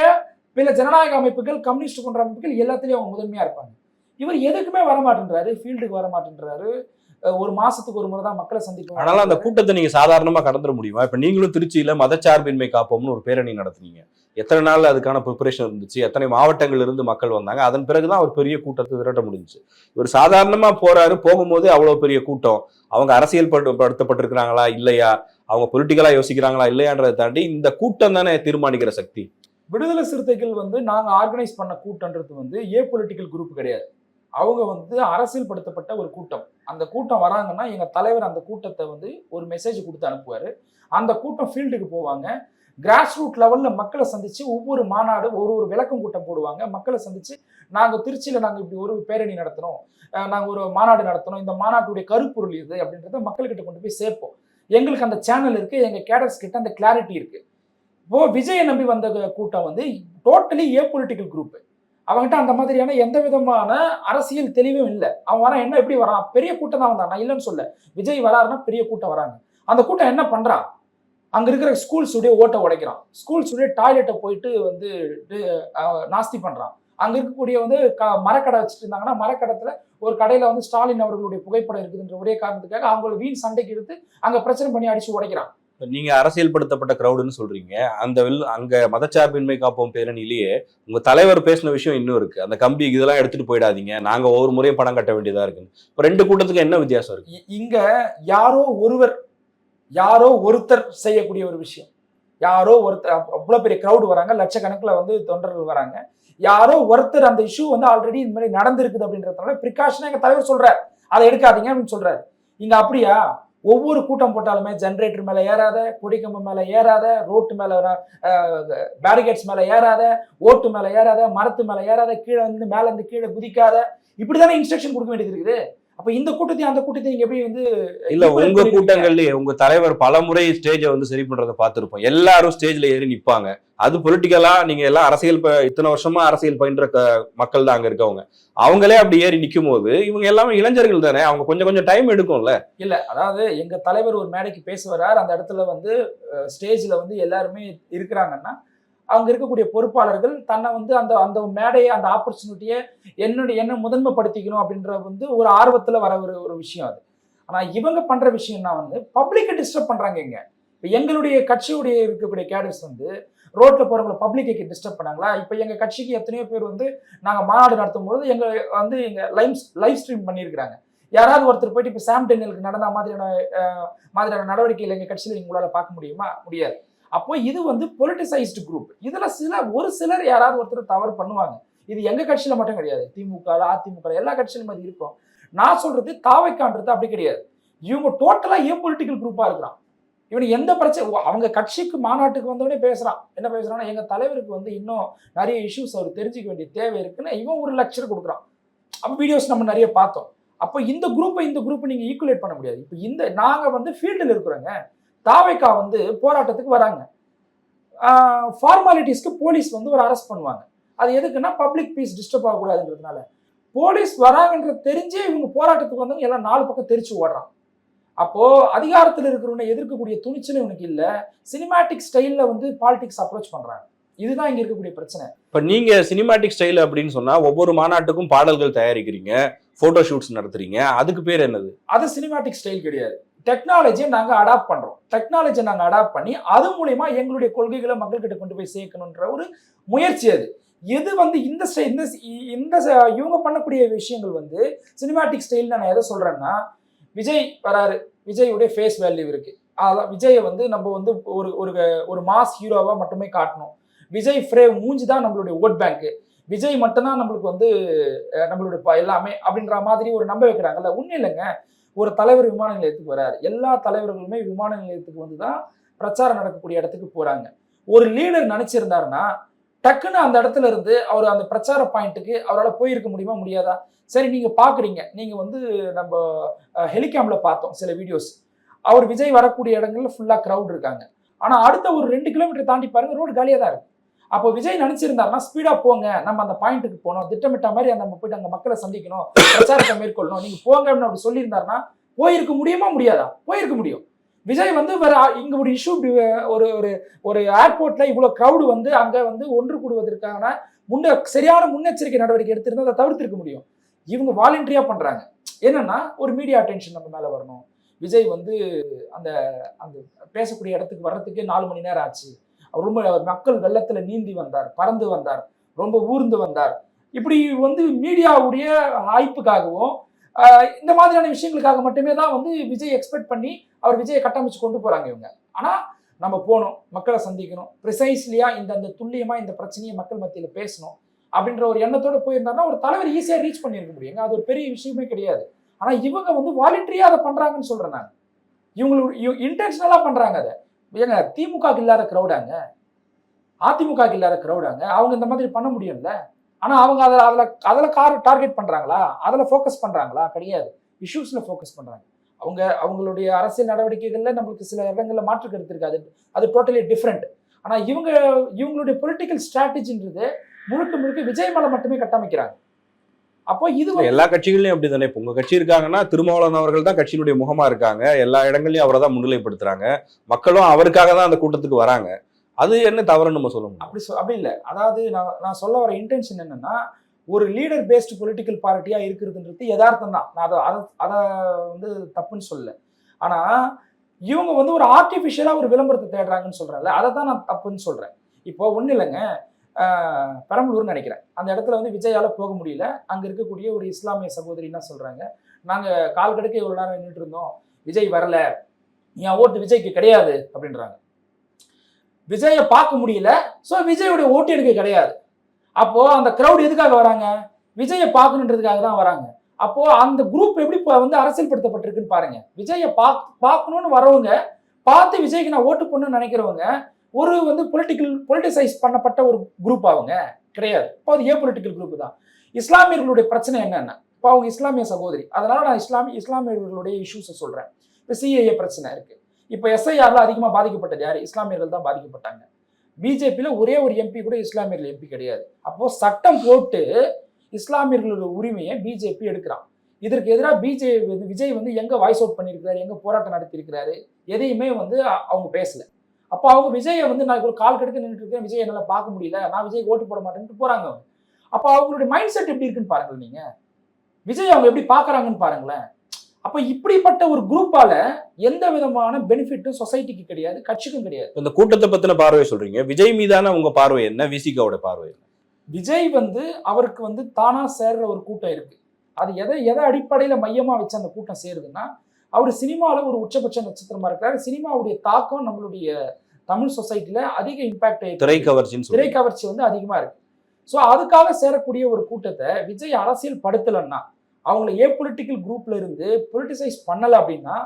பிற ஜனநாயக அமைப்புகள் கம்யூனிஸ்ட் போன்ற அமைப்புகள் எல்லாத்துலயும் அவங்க முதன்மையா இருப்பாங்க. இவர் எதுக்குமே வர மாட்டேன்றாரு ஃபீல்டுக்கு வர மாட்டேன்றாரு அஹ் ஒரு மாசத்துக்கு ஒரு முறை தான் மக்களை சந்திக்கும் ஆனாலும் அந்த கூட்டத்தை நீங்க சாதாரணமா கடந்துட முடியுமா? இப்ப நீங்களும் திருச்சியில மதச்சார்பின்மை காப்போம்னு ஒரு பேரணி நடத்துனீங்க. எத்தனை நாள் அதுக்கான ப்ரிப்பரேஷன் இருந்துச்சு? எத்தனை மாவட்டங்கள்ல இருந்து மக்கள் வந்தாங்க? அதன் பிறகுதான் அவர் பெரிய கூட்டத்தை திரட்ட முடிஞ்சுச்சு இவர் சாதாரணமா போறாரு போகும்போது அவ்வளவு பெரிய கூட்டம். அவங்க அரசியல் படு- படுத்தப்பட்டிருக்கிறாங்களா? இல்லையா? அவங்க பொலிட்டிக்கலாக யோசிக்கிறாங்களா இல்லையான்றதை தாண்டி இந்த கூட்டம் தானே தீர்மானிக்கிற சக்தி. விடுதலை சிறுத்தைகள் வந்து நாங்கள் ஆர்கனைஸ் பண்ண கூட்டம்ன்றது வந்து ஏ பொலிட்டிக்கல் குரூப் கிடையாது. அவங்க வந்து அரசியல் படுத்தப்பட்ட ஒரு கூட்டம். அந்த கூட்டம் வராங்கன்னா எங்கள் தலைவர் அந்த கூட்டத்தை வந்து ஒரு மெசேஜ் கொடுத்து அனுப்புவாரு. அந்த கூட்டம் ஃபீல்டுக்கு போவாங்க. கிராஸ் ரூட் லெவலில் மக்களை சந்தித்து ஒவ்வொரு மாநாடு ஒரு ஒரு விளக்கம் கூட்டம் போடுவாங்க. மக்களை சந்தித்து நாங்கள் திருச்சியில் நாங்கள் இப்படி ஒரு பேரணி நடத்தினோம் நாங்கள் ஒரு மாநாடு நடத்தினோம் இந்த மாநாட்டுடைய கருப்பொருள் இது அப்படின்றத மக்கள்கிட்ட கொண்டு போய் சேர்ப்போம். எங்களுக்கு அந்த சேனல் இருக்குது எங்கள் கேடர்ஸ் கிட்ட அந்த கிளாரிட்டி இருக்குது இப்போ விஜயை நம்பி வந்த கூட்டம் வந்து டோட்டலி ஏ பொலிட்டிக்கல் குரூப்பு அவங்ககிட்ட அந்த மாதிரியான எந்த விதமான அரசியல் தெளிவும் இல்லை. அவன் வரான் என்ன எப்படி வரான்? பெரிய கூட்டம் தான் வந்தான். நான் இல்லைன்னு சொல்ல விஜய் வராருன்னா பெரிய கூட்டம் வராங்க. அந்த கூட்டம் என்ன பண்ணுறான் அங்கே இருக்கிற ஸ்கூல்ஸ் உடைய ஓட்டை உடைக்கிறான். ஸ்கூல்ஸ் உடைய டாய்லெட்டை போயிட்டு வந்து நாஸ்தி பண்ணுறான் அங்க இருக்கக்கூடிய வந்து க- மரக்கடை வச்சுட்டு இருந்தாங்கன்னா மரக்கடத்துல ஒரு கடையில வந்து ஸ்டாலின் அவர்களுடைய புகைப்படம் இருக்குதுன்ற ஒரே காரணத்துக்காக அவங்கள வீண் சண்டைக்கு எடுத்து அங்க பிரச்சனை பண்ணி அடிச்சு உடைக்கிறான். இப்ப நீங்க அரசியல் படுத்தப்பட்ட கிரௌடுன்னு சொல்றீங்க. அந்த அங்க மதச்சார்பின்மை காப்போம் பேரணியிலேயே உங்க தலைவர் பேசின விஷயம் இன்னும் இருக்கு. அந்த கம்பி இதெல்லாம் எடுத்துட்டு போயிடாதீங்க. நாங்க ஒவ்வொரு முறையும் பணம் கட்ட வேண்டியதா இருக்கு இப்ப ரெண்டு கூட்டத்துக்கு என்ன வித்தியாசம் இருக்கு? இங்க யாரோ ஒருவர் யாரோ ஒருத்தர் செய்யக்கூடிய ஒரு விஷயம். யாரோ ஒருத்தர் அவ்வளோ பெரிய க்ரௌடு வராங்க லட்சக்கணக்கில் வந்து தொண்டர்கள் வராங்க. யாரோ ஒருத்தர் அந்த இஷ்யூ வந்து ஆல்ரெடி இந்த மாதிரி நடந்திருக்குது அப்படின்றதுனால ப்ரிகாஷனாக எங்கள் தலைவர் சொல்கிறார் அதை எடுக்காதீங்க அப்படின்னு சொல்கிறார் இங்கே அப்படியா? ஒவ்வொரு கூட்டம் போட்டாலுமே ஜென்ரேட்டர் மேலே ஏறாத கொடிக்கம்பு மேலே ஏறாத ரோட்டு மேலே பேரிகேட்ஸ் மேலே ஏறாத ஓட்டு மேலே ஏறாத மரத்து மேலே ஏறாத கீழே வந்து மேலே இருந்து கீழே குதிக்காத இப்படி தானே இன்ஸ்ட்ரக்ஷன் கொடுக்க வேண்டியது இருக்குது? அப்ப இந்த கூட்டத்தையும் அந்த கூட்டத்தையும் நீங்க எப்படி வந்து இல்ல உங்க? கூட்டங்கள்லயே உங்க தலைவர் பல முறை ஸ்டேஜை வந்து சரி பண்றதை பார்த்திருப்போம். எல்லாரும் ஸ்டேஜ்ல ஏறி நிப்பாங்க. அது பொலிட்டிக்கலா நீங்க எல்லாம் அரசியல் இத்தனை வருஷமா அரசியல் பயின்ற மக்கள் தான் அங்க இருக்கவங்க. அவங்களே அப்படி ஏறி நிக்கும் போது இவங்க எல்லாமே இளைஞர்கள் தானே அவங்க கொஞ்சம் கொஞ்சம் டைம் எடுக்கும்ல. இல்ல அதாவது எங்க தலைவர் ஒரு மேடைக்கு பேச வர்றார் அந்த இடத்துல வந்து ஸ்டேஜ்ல வந்து எல்லாருமே இருக்கிறாங்கன்னா அவங்க இருக்கக்கூடிய பொறுப்பாளர்கள் தன்னை வந்து அந்த அந்த மேடையை அந்த ஆப்பர்ச்சுனிட்டியை என்னுடைய என்ன முதன்மைப்படுத்திக்கணும் அப்படின்ற வந்து ஒரு ஆர்வத்துல வர ஒரு ஒரு விஷயம் அது. ஆனா இவங்க பண்ற விஷயம்னா வந்து பப்ளிக்கை டிஸ்டர்ப் பண்றாங்க இங்க. இப்போ எங்களுடைய கட்சியுடைய இருக்கக்கூடிய கேடர்ஸ் வந்து ரோட்ல போறவங்களை பப்ளிக்கு டிஸ்டர்ப் பண்ணாங்களா? இப்ப எங்க கட்சிக்கு எத்தனையோ பேர் வந்து நாங்க மாநாடு நடத்தும் பொழுது எங்க வந்து எங்க லைவ் லைவ் ஸ்ட்ரீம் பண்ணியிருக்கிறாங்க. யாராவது ஒருத்தர் போயிட்டு இப்போ சாம் டென்னிலுக்கு நடந்த மாதிரியான மாதிரியான நடவடிக்கைகள் எங்க கட்சியில் எங்களால் உங்களால பார்க்க முடியுமா? முடியாது. அப்போ இது வந்து பொலிட்டிசைஸ்டு குரூப் இதில் சில ஒரு சிலர் யாராவது ஒருத்தர் தவறு பண்ணுவாங்க. இது எங்கள் கட்சியில் மட்டும் கிடையாது. திமுக அதிமுக எல்லா கட்சியிலும் அது இருக்கும். நான் சொல்றது தாவைக்கான்றது அப்படி கிடையாது. இவங்க டோட்டலாக ஏன் பொலிட்டிக்கல் குரூப்பாக இருக்கிறான்? இவனுக்கு எந்த பிரச்சனை அவங்க கட்சிக்கு மாநாட்டுக்கு வந்தவனே பேசுகிறான் என்ன பேசுகிறான்னா எங்கள் தலைவருக்கு வந்து இன்னும் நிறைய இஷ்யூஸ் அவர் தெரிஞ்சிக்க வேண்டிய தேவை இருக்குன்னு இவன் ஒரு லெக்சர் கொடுக்குறான். அப்போ வீடியோஸ் நம்ம நிறைய பார்த்தோம். அப்போ இந்த குரூப்பை இந்த குரூப்பை நீங்கள் ஈக்குவலேட் பண்ண முடியாது. இப்போ இந்த நாங்கள் வந்து ஃபீல்டில் இருக்கிறோங்க. தாவேக்கா வந்து போராட்டத்துக்கு வராங்க. ஃபார்மாலிட்டிஸ்க்கு போலீஸ் வந்து ஒரு அரெஸ்ட் பண்ணுவாங்க. அது எதுக்குன்னா பப்ளிக் பீஸ் டிஸ்டர்ப் ஆகக்கூடாதுன்றதுனால. போலீஸ் வராங்கன்றது தெரிஞ்சே இவங்க போராட்டத்துக்கு வந்தவங்க எல்லாம் நாலு பக்கம் தெரிச்சு ஓடுறான். அப்போ அதிகாரத்தில் இருக்கிறவனை எதிர்க்கக்கூடிய துணிச்சல் இவனுக்கு இல்ல. சினிமாட்டிக் ஸ்டைல்ல வந்து பாலிடிக்ஸ் அப்ரோச் பண்றாங்க. இதுதான் இங்க இருக்கக்கூடிய பிரச்சனை. இப்ப நீங்க சினிமாட்டிக் ஸ்டைல் அப்படின்னு சொன்னா ஒவ்வொரு மாநாட்டுக்கும் பாடல்கள் தயாரிக்கிறீங்க போட்டோ ஷூட்ஸ் நடத்துறீங்க அதுக்கு பேர் என்னது? அது சினிமாட்டிக் ஸ்டைல் கிடையாது. டெக்னாலஜியை நாங்கள் அடாப்ட் பண்ணுறோம் டெக்னாலஜியை நாங்கள் அடாப்ட் பண்ணி அது மூலிமா எங்களுடைய கொள்கைகளை மக்கள்கிட்ட கொண்டு போய் சேர்க்கணுன்ற ஒரு முயற்சி அது. எது வந்து இந்த ஸ்டை இந்த இந்த இவங்க பண்ணக்கூடிய விஷயங்கள் வந்து சினிமாட்டிக் ஸ்டைல் நான் எதை சொல்கிறேன்னா விஜய் வராரு. விஜயுடைய ஃபேஸ் வேல்யூ இருக்குது அதான் விஜயை வந்து நம்ம வந்து ஒரு ஒரு ஒரு மாஸ் ஹீரோவாக மட்டுமே காட்டணும். விஜய் ஃப்ரே மூஞ்சி தான் நம்மளுடைய ஓட் பேங்க்கு விஜய் மட்டும்தான் நம்மளுக்கு வந்து நம்மளுடைய எல்லாமே அப்படின்ற மாதிரி ஒரு நம்ப வைக்கிறாங்கல்ல. ஒன்றும் இல்லைங்க ஒரு தலைவர் விமான நிலையத்துக்கு வராரு. எல்லா தலைவர்களுமே விமான நிலையத்துக்கு வந்து தான் பிரச்சாரம் நடக்கக்கூடிய இடத்துக்கு போறாங்க. ஒரு லீடர் நினைச்சிருந்தாருன்னா டக்குன்னு அந்த இடத்துல இருந்து அவர் அந்த பிரச்சார பாயிண்ட்டுக்கு அவரால் போயிருக்க முடியுமா முடியாதா? சரி நீங்கள் பார்க்குறீங்க நீங்கள் வந்து நம்ம ஹெலிகாமில் பார்த்தோம் சில வீடியோஸ். அவர் விஜய் வரக்கூடிய இடங்கள்ல ஃபுல்லாக க்ரௌட் இருக்காங்க. ஆனால் அடுத்த ஒரு ரெண்டு கிலோமீட்டர் தாண்டி பாருங்க ரோடு காலியாக தான் இருக்கு. அப்போ விஜய் நினைச்சிருந்தாருன்னா ஸ்பீடா போங்க. நம்ம அந்த பாயிண்ட்டுக்கு போனோம் திட்டமிட்ட மாதிரி அந்த நம்ம போயிட்டு அங்க மக்களை சந்திக்கணும். பிரச்சாரத்தை மேற்கொள்ளணும். நீங்க போங்க அப்படின்னு அப்படி சொல்லியிருந்தாருன்னா போயிருக்க முடியுமா முடியாதா? போயிருக்க முடியும். விஜய் வந்து வேற இங்க ஒரு இஷ்யூ ஒரு ஒரு ஒரு ஏர்போர்ட்ல இவ்வளவு க்ரௌடு வந்து அங்க வந்து ஒன்று கூடுவதற்கான முன்ன சரியான முன்னெச்சரிக்கை நடவடிக்கை எடுத்திருந்தா அதை தவிர்த்திருக்க முடியும். இவங்க வாலண்டரியா பண்றாங்க. என்னன்னா ஒரு மீடியா அட்டென்ஷன் நம்ம மேல வரணும். விஜய் வந்து அந்த அந்த பேசக்கூடிய இடத்துக்கு வர்றதுக்கே நாலு மணி நேரம் ஆச்சு. ரொம்ப மக்கள் வெள்ளத்துல நீந்தி வந்தார் பறந்து வந்தார் ரொம்ப ஊர்ந்து வந்தார். இப்படி வந்து மீடியாவுடைய ஹைப்புக்காகவும் இந்த மாதிரியான விஷயங்களுக்காக மட்டுமே தான் வந்து விஜய் எக்ஸ்பெக்ட் பண்ணி அவர் விஜயை கட்டமைச்சு கொண்டு போறாங்க இவங்க. ஆனா நம்ம போகணும் மக்களை சந்திக்கணும் ப்ரிசைஸ்லியா இந்த அந்த துல்லியமா இந்த பிரச்சனையை மக்கள் மத்தியில பேசணும் அப்படின்ற ஒரு எண்ணத்தோட போயிருந்தாருன்னா ஒரு தலைவர் ஈஸியாக ரீச் பண்ணியிருக்க முடியுங்க அது ஒரு பெரிய விஷயமே கிடையாது. ஆனால் இவங்க வந்து வாலண்டரியாக அதை பண்ணுறாங்கன்னு சொல்கிறேன் நான். இவங்களுக்கு இன்டென்ஷனலாக பண்ணுறாங்க அதை. ஏங்க திமுக இல்லாத க்ரௌடாங்க அதிமுகக்கு இல்லாத க்ரௌடாங்க அவங்க இந்த மாதிரி பண்ண முடியும்ல? ஆனால் அவங்க அதில் அதில் அதில் கார் டார்கெட் பண்ணுறாங்களா அதில் ஃபோக்கஸ் பண்ணுறாங்களா கிடையாது. இஷ்யூஸில் ஃபோக்கஸ் பண்ணுறாங்க அவங்க அவங்களுடைய அரசியல் நடவடிக்கைகளில் நம்மளுக்கு சில இடங்களில் மாற்று கருத்து இருக்காது அது டோட்டலி டிஃப்ரெண்ட் ஆனால் இவங்க இவங்களுடைய பொலிட்டிக்கல் ஸ்ட்ராட்டஜின்றது முழுக்க முழுக்க விஜய் மலை மட்டுமே கட்டமைக்கிறாங்க. அப்போ இது எல்லா கட்சிகள்லயும் அப்படிதானே. இப்ப உங்க கட்சி இருக்காங்கன்னா திருமாவளவன் அவர்கள் தான் கட்சியினுடைய முகமா இருக்காங்க. எல்லா இடங்கள்லயும் அவரை தான் முன்னிலைப்படுத்துறாங்க. மக்களும் அவருக்காக தான் அந்த கூட்டத்துக்கு வராங்க. அது என்ன தவறுன்னு நம்ம சொல்ல முடியும்? அப்படி சொ அப்படி இல்லை. அதாவது நான் நான் சொல்ல வர இன்டென்ஷன் என்னன்னா ஒரு லீடர் பேஸ்டு பொலிட்டிக்கல் பார்ட்டியா இருக்கிறதுன்றது யதார்த்தம் தான். நான் அதை அதை அதை வந்து தப்புன்னு சொல்லல. ஆனா இவங்க வந்து ஒரு ஆர்டிஃபிஷியலா ஒரு விளம்பரத்தை தேடுறாங்கன்னு சொல்றேன்ல அதை தான் நான் தப்புன்னு சொல்றேன். இப்போ ஒன்றும் இல்லைங்க. பெரம்பலூர்னு நினைக்கிறேன். அந்த இடத்துல வந்து விஜயால போக முடியல. அங்க இருக்கக்கூடிய ஒரு இஸ்லாமிய சகோதரி என்ன சொல்றாங்க. நாங்க கால் கடுக்க இவ்வளவு நேரம் நின்றுட்டு இருந்தோம். விஜய் வரல. என் ஓட்டு விஜய்க்கு கிடையாது அப்படின்றாங்க. விஜயை பார்க்க முடியல. ஸோ விஜயோட ஓட்டு எடுக்க கிடையாது. அப்போ அந்த க்ரௌட் எதுக்காக வராங்க? விஜயை பார்க்கணுன்றதுக்காக தான் வராங்க. அப்போ அந்த குரூப் எப்படி இப்போ வந்து அரசியல்படுத்தப்பட்டிருக்குன்னு பாருங்க. விஜயை பாக் பார்க்கணும்னு வரவங்க பார்த்து விஜய்க்கு நான் ஓட்டு பண்ணணும்னு நினைக்கிறவங்க ஒரு வந்து பொலிட்டிக்கல் பொலிட்டிசைஸ் பண்ணப்பட்ட ஒரு குரூப் அவங்க. கிடையாது. இப்போ அது ஏ பொலிட்டிக்கல் குரூப் தான்? இஸ்லாமியர்களுடைய பிரச்சனை என்னென்ன இப்போ அவங்க இஸ்லாமிய சகோதரி. அதனால நான் இஸ்லாமிய இஸ்லாமியர்களுடைய இஷ்யூஸை சொல்கிறேன் இப்போ சிஏஏ பிரச்சனை இருக்குது இப்போ எஸ்ஐஆரில் அதிகமாக பாதிக்கப்பட்டது யார்? இஸ்லாமியர்கள் தான் பாதிக்கப்பட்டாங்க. பிஜேபியில் ஒரே ஒரு எம்பி கூட இஸ்லாமியர்கள் எம்பி கிடையாது. அப்போது சட்டம் போட்டு இஸ்லாமியர்களோட உரிமையை பிஜேபி எடுக்கிறான். இதற்கு எதிராக பிஜே விஜய் வந்து எங்கே வாய்ஸ் அவுட் பண்ணியிருக்கிறாரு? எங்கே போராட்டம் நடத்தியிருக்கிறாரு? எதையுமே வந்து அவங்க பேசல. அப்போ அவங்க விஜயை வந்து நான் ஒரு கால் கடுக்க நின்றுட்டு இருக்கேன் விஜய் என்னால பார்க்க முடியல நான் விஜய் ஓட்டு போட மாட்டேன்ட்டு போறாங்க அவங்க. அப்போ அவங்களுடைய மைண்ட் செட் எப்படி இருக்குன்னு பாருங்களேன் நீங்க. விஜய் அவங்க எப்படி பார்க்கறாங்கன்னு பாருங்களேன். அப்ப இப்படிப்பட்ட ஒரு குரூப்பால எந்த விதமான பெனிஃபிட்டும் சொசைட்டிக்கு கிடையாது கட்சிக்கும் கிடையாது. இந்த கூட்டத்தை பத்தின பார்வை சொல்றீங்க. விஜய் மீதான உங்க பார்வை என்ன? விசிகாவோட பார்வை என்ன? விஜய் வந்து அவருக்கு வந்து தானா சேர்ற ஒரு கூட்டம் இருக்கு. அது எதை எதை அடிப்படையில மையமா வச்சு அந்த கூட்டம் சேருதுன்னா அவர் சினிமால ஒரு உச்சபட்ச நட்சத்திரமா இருக்கிறாரு. சினிமாவுடைய தாக்கம் நம்மளுடைய தமிழ் சொசைட்டில அதிக இம்பாக்ட் திரை கவர்ச்சின்னு திரை கவர்ச்சி வந்து அதிகமா இருக்கு. ஸோ அதுக்காக சேரக்கூடிய ஒரு கூட்டத்தை விஜய் அரசியல் படுத்தலைன்னா அவங்கள ஏ பொலிட்டிக்கல் குரூப்ல இருந்து பொலிட்டிசைஸ் பண்ணல அப்படின்னா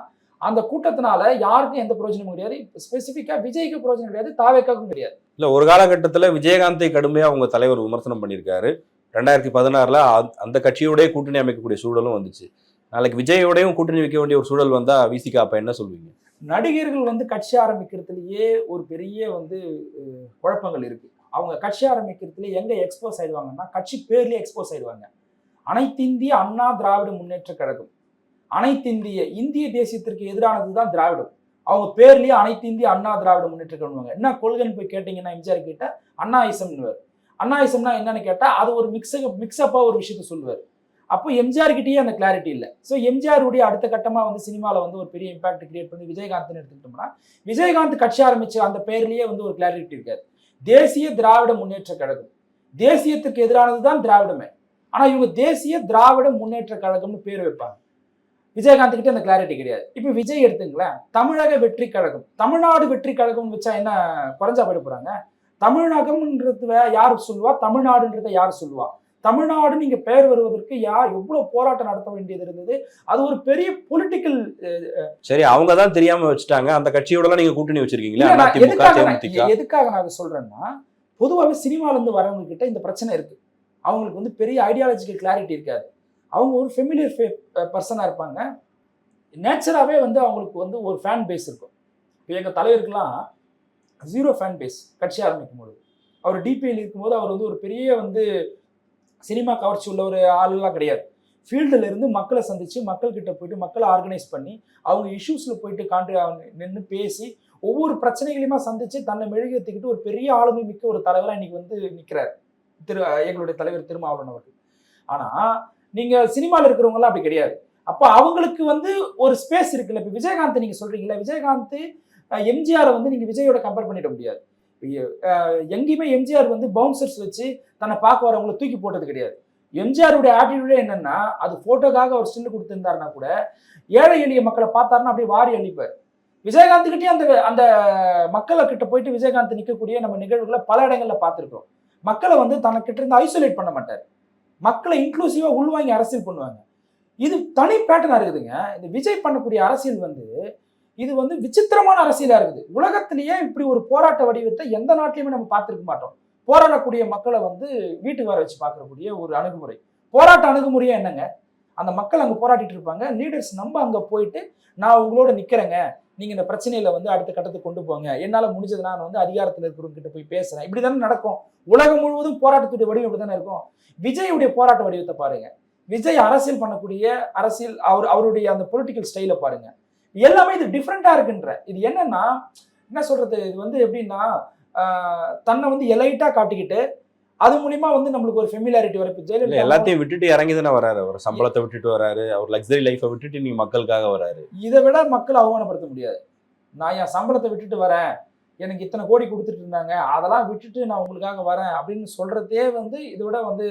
அந்த கூட்டத்தினால யாருக்கும் எந்த பிரயோஜனமும் கிடையாது. ஸ்பெசிஃபிக்கா விஜய்க்கு பிரயோஜனம் கிடையாது தாவேக்காக்கும் கிடையாது. இல்ல ஒரு காலகட்டத்துல விஜயகாந்தை கடுமையா உங்க தலைவர் விமர்சனம் பண்ணியிருக்காரு. ரெண்டாயிரத்தி பதினாறுல அந்த கட்சியோடய கூட்டணி அமைக்கக்கூடிய சூழலும் வந்துச்சு. நாளைக்கு விஜயோடயும் கூட்டணி வைக்க வேண்டிய ஒரு சூழல் வந்தா விசிகா அப்ப என்ன சொல்வீங்க? நடிகர்கள் வந்து கட்சி ஆரம்பிக்கிறதுலயே ஒரு பெரிய வந்து குழப்பங்கள் இருக்கு. அவங்க கட்சி ஆரம்பிக்கிறதுல எங்க எக்ஸ்போஸ் ஆயிடுவாங்கன்னா கட்சி பேர்லயே எக்ஸ்போஸ் ஆயிடுவாங்க. அனைத்திந்திய அண்ணா திராவிட முன்னேற்ற கழகம். அனைத்திந்திய இந்திய தேசியத்திற்கு எதிரானது தான் திராவிடம். அவங்க பேர்லயே அனைத்து இந்திய அண்ணா திராவிட முன்னேற்ற கழகம் என்ன கொள்கைன்னு போய் கேட்டீங்கன்னா எம்ஜிஆர் கிட்ட அண்ணா அண்ணாயிசம்னா என்னன்னு கேட்டா அது ஒரு மிக்ஸ மிக்ஸ்அப்பா ஒரு விஷயத்த சொல்லுவார். அப்போ எம்ஜிஆர் கிட்டயே அந்த கிளாரிட்டி இல்லை. ஸோ எம்ஜிஆருடைய அடுத்த கட்டமா வந்து சினிமாவில் வந்து ஒரு பெரிய இம்பாக்ட் கிரியேட் பண்ணி விஜயகாந்த்னு எடுத்துக்கிட்டோம்னா விஜயகாந்த் கட்சி ஆரம்பிச்ச அந்த பேர்லயே வந்து ஒரு கிளாரிட்டி இருக்காது தேசிய திராவிட முன்னேற்ற கழகம். தேசியத்துக்கு எதிரானது தான் திராவிடமே. ஆனால் இவங்க தேசிய திராவிட முன்னேற்ற கழகம்னு பேர் வைப்பாங்க. விஜயகாந்த் கிட்ட அந்த கிளாரிட்டி கிடையாது. இப்போ விஜய் எடுத்துங்களேன். தமிழக வெற்றி கழகம். தமிழ்நாடு வெற்றி கழகம்னு வச்சா என்ன குறைஞ்சா போயிட போறாங்க? தமிழகம்ன்றது யார் சொல்லுவா? தமிழ்நாடுன்றத யார் சொல்லுவா? தமிழ்நாடு நீங்க பெயர் வருவதற்கு யார் எவ்வளவு போராட்டம் நடத்த வேண்டியது இருந்தது? அது ஒரு பெரிய பொலிட்டிக்கல் சரி அவங்க தான் தெரியாம வச்சுட்டாங்க. அந்த கட்சியோட நீங்க கூட்டணி வச்சிருக்கீங்களா? எதுக்காக நான் அதை சொல்றேன்னா பொதுவாகவே சினிமால இருந்து வரவங்க கிட்ட இந்த பிரச்சனை இருக்கு. அவங்களுக்கு வந்து பெரிய ஐடியாலஜிக்கல் கிளாரிட்டி இருக்காது. அவங்க ஒரு ஃபெமிலியர் பர்சனாக இருப்பாங்க. நேச்சராகவே வந்து அவங்களுக்கு வந்து ஒரு ஃபேன் பேஸ் இருக்கும். இப்போ எங்கள் தலைவருக்கெல்லாம் ஜீரோ ஃபேன் பேஸ் கட்சி ஆரம்பிக்கும் போது அவர் டிபிஎல் இருக்கும்போது அவர் வந்து ஒரு பெரிய வந்து சினிமா கவர்ச்சி உள்ள ஒரு ஆளெல்லாம் கிடையாது. ஃபீல்டில் இருந்து மக்களை சந்தித்து மக்கள்கிட்ட போயிட்டு மக்களை ஆர்கனைஸ் பண்ணி அவங்க இஷ்யூஸில் போயிட்டு காண்ட்ரி நின்று பேசி ஒவ்வொரு பிரச்சனைகளையுமா சந்தித்து தன்னை மெழுகேற்றிக்கிட்டு ஒரு பெரிய ஆளுமை மிக்க ஒரு தலைவராக இன்னைக்கு வந்து நிற்கிறார் திரு எங்களுடைய தலைவர் திருமாவளவன் அவர்கள். ஆனால் நீங்கள் சினிமாவில் இருக்கிறவங்கலாம் அப்படி கிடையாது. அப்போ அவங்களுக்கு வந்து ஒரு ஸ்பேஸ் இருக்குல்ல. இப்போ விஜயகாந்த் நீங்கள் சொல்கிறீங்களா விஜயகாந்த் எம்ஜிஆரை வந்து நீங்கள் விஜயோட கம்பேர் பண்ணிட முடியாது. எங்கேயுமே எம்ஜிஆர் வந்து பவுன்சர்ஸ் வச்சு தன்னை பார்க்க வரவங்களை தூக்கி போட்டது கிடையாது. எம்ஜிஆருடைய ஆட்டிடியூடே என்னன்னா அது போட்டோக்காக அவர் ஸ்டில் கொடுத்துருந்தாருனா கூட ஏழை எளிய மக்களை பார்த்தாருன்னா அப்படியே வாரி அழிப்பார் விஜயகாந்த் கிட்டே அந்த அந்த மக்களை கிட்ட போயிட்டு விஜயகாந்த் நிற்கக்கூடிய நம்ம நிகழ்வுகளை பல இடங்களில் பார்த்துருக்கோம் மக்களை வந்து தனக்கிட்ட இருந்து ஐசோலேட் பண்ண மாட்டார். மக்களை இன்க்ளூசிவாக உள்வாங்கி அரசியல் பண்ணுவாங்க. இது தனி பேட்டர்னாக இருக்குதுங்க. இந்த விஜய் பண்ணக்கூடிய அரசியல் வந்து இது வந்து விசித்திரமான அரசியலா இருக்குது. உலகத்திலேயே இப்படி ஒரு போராட்ட வடிவத்தை எந்த நாட்டிலையுமே நம்ம பார்த்துருக்க மாட்டோம். போராடக்கூடிய மக்களை வந்து வீட்டுக்கு வர வச்சு பார்க்கக்கூடிய ஒரு அணுகுமுறை. போராட்ட அணுகுமுறையே என்னங்க? அந்த மக்கள் அங்கே போராட்டிட்டு இருப்பாங்க. லீடர்ஸ் நம்ம அங்கே போயிட்டு நான் உங்களோட நிற்கிறேங்க நீங்க இந்த பிரச்சனையில வந்து அடுத்த கட்டத்துக்கு கொண்டு போங்க. என்னால முடிஞ்சது நான் வந்து அதிகாரத்தில் இருக்கிறவங்ககிட்ட போய் பேசுறேன். இப்படி தானே நடக்கும். உலகம் முழுவதும் போராட்டத்துடைய வடிவம் இப்படி தானே இருக்கும். விஜயுடைய போராட்ட வடிவத்தை பாருங்க. விஜய் அரசியல் பண்ணக்கூடிய அரசியல் அவர் அவருடைய அந்த பொலிட்டிக்கல் ஸ்டைலை பாருங்க. எல்லாமே இது டிஃப்ரெண்டா இருக்குன்ற. இது என்னன்னா என்ன சொல்றது இது வந்து எப்படின்னா தன்னை வந்து எலைட்டா காட்டிக்கிட்டு அது மூலியமா வந்து நம்மளுக்கு ஒரு ஃபெமிலாரிட்டி வரும் இப்ப எல்லாத்தையும் விட்டுட்டு இறங்கி தானே வராரு அவர். சம்பளத்தை விட்டுட்டு வராரு. அவர் லக்ஸரி லைஃபை விட்டுட்டு நீங்க மக்களுக்காக வராரு. இதை விட மக்கள் அவமானப்படுத்த முடியாது. நான் என் சம்பளத்தை விட்டுட்டு வரேன். எனக்கு இத்தனை கோடி கொடுத்துட்டு இருந்தாங்க. அதெல்லாம் விட்டுட்டு நான் உங்களுக்காக வரேன் அப்படின்னு சொல்றதே வந்து இதை விட வந்து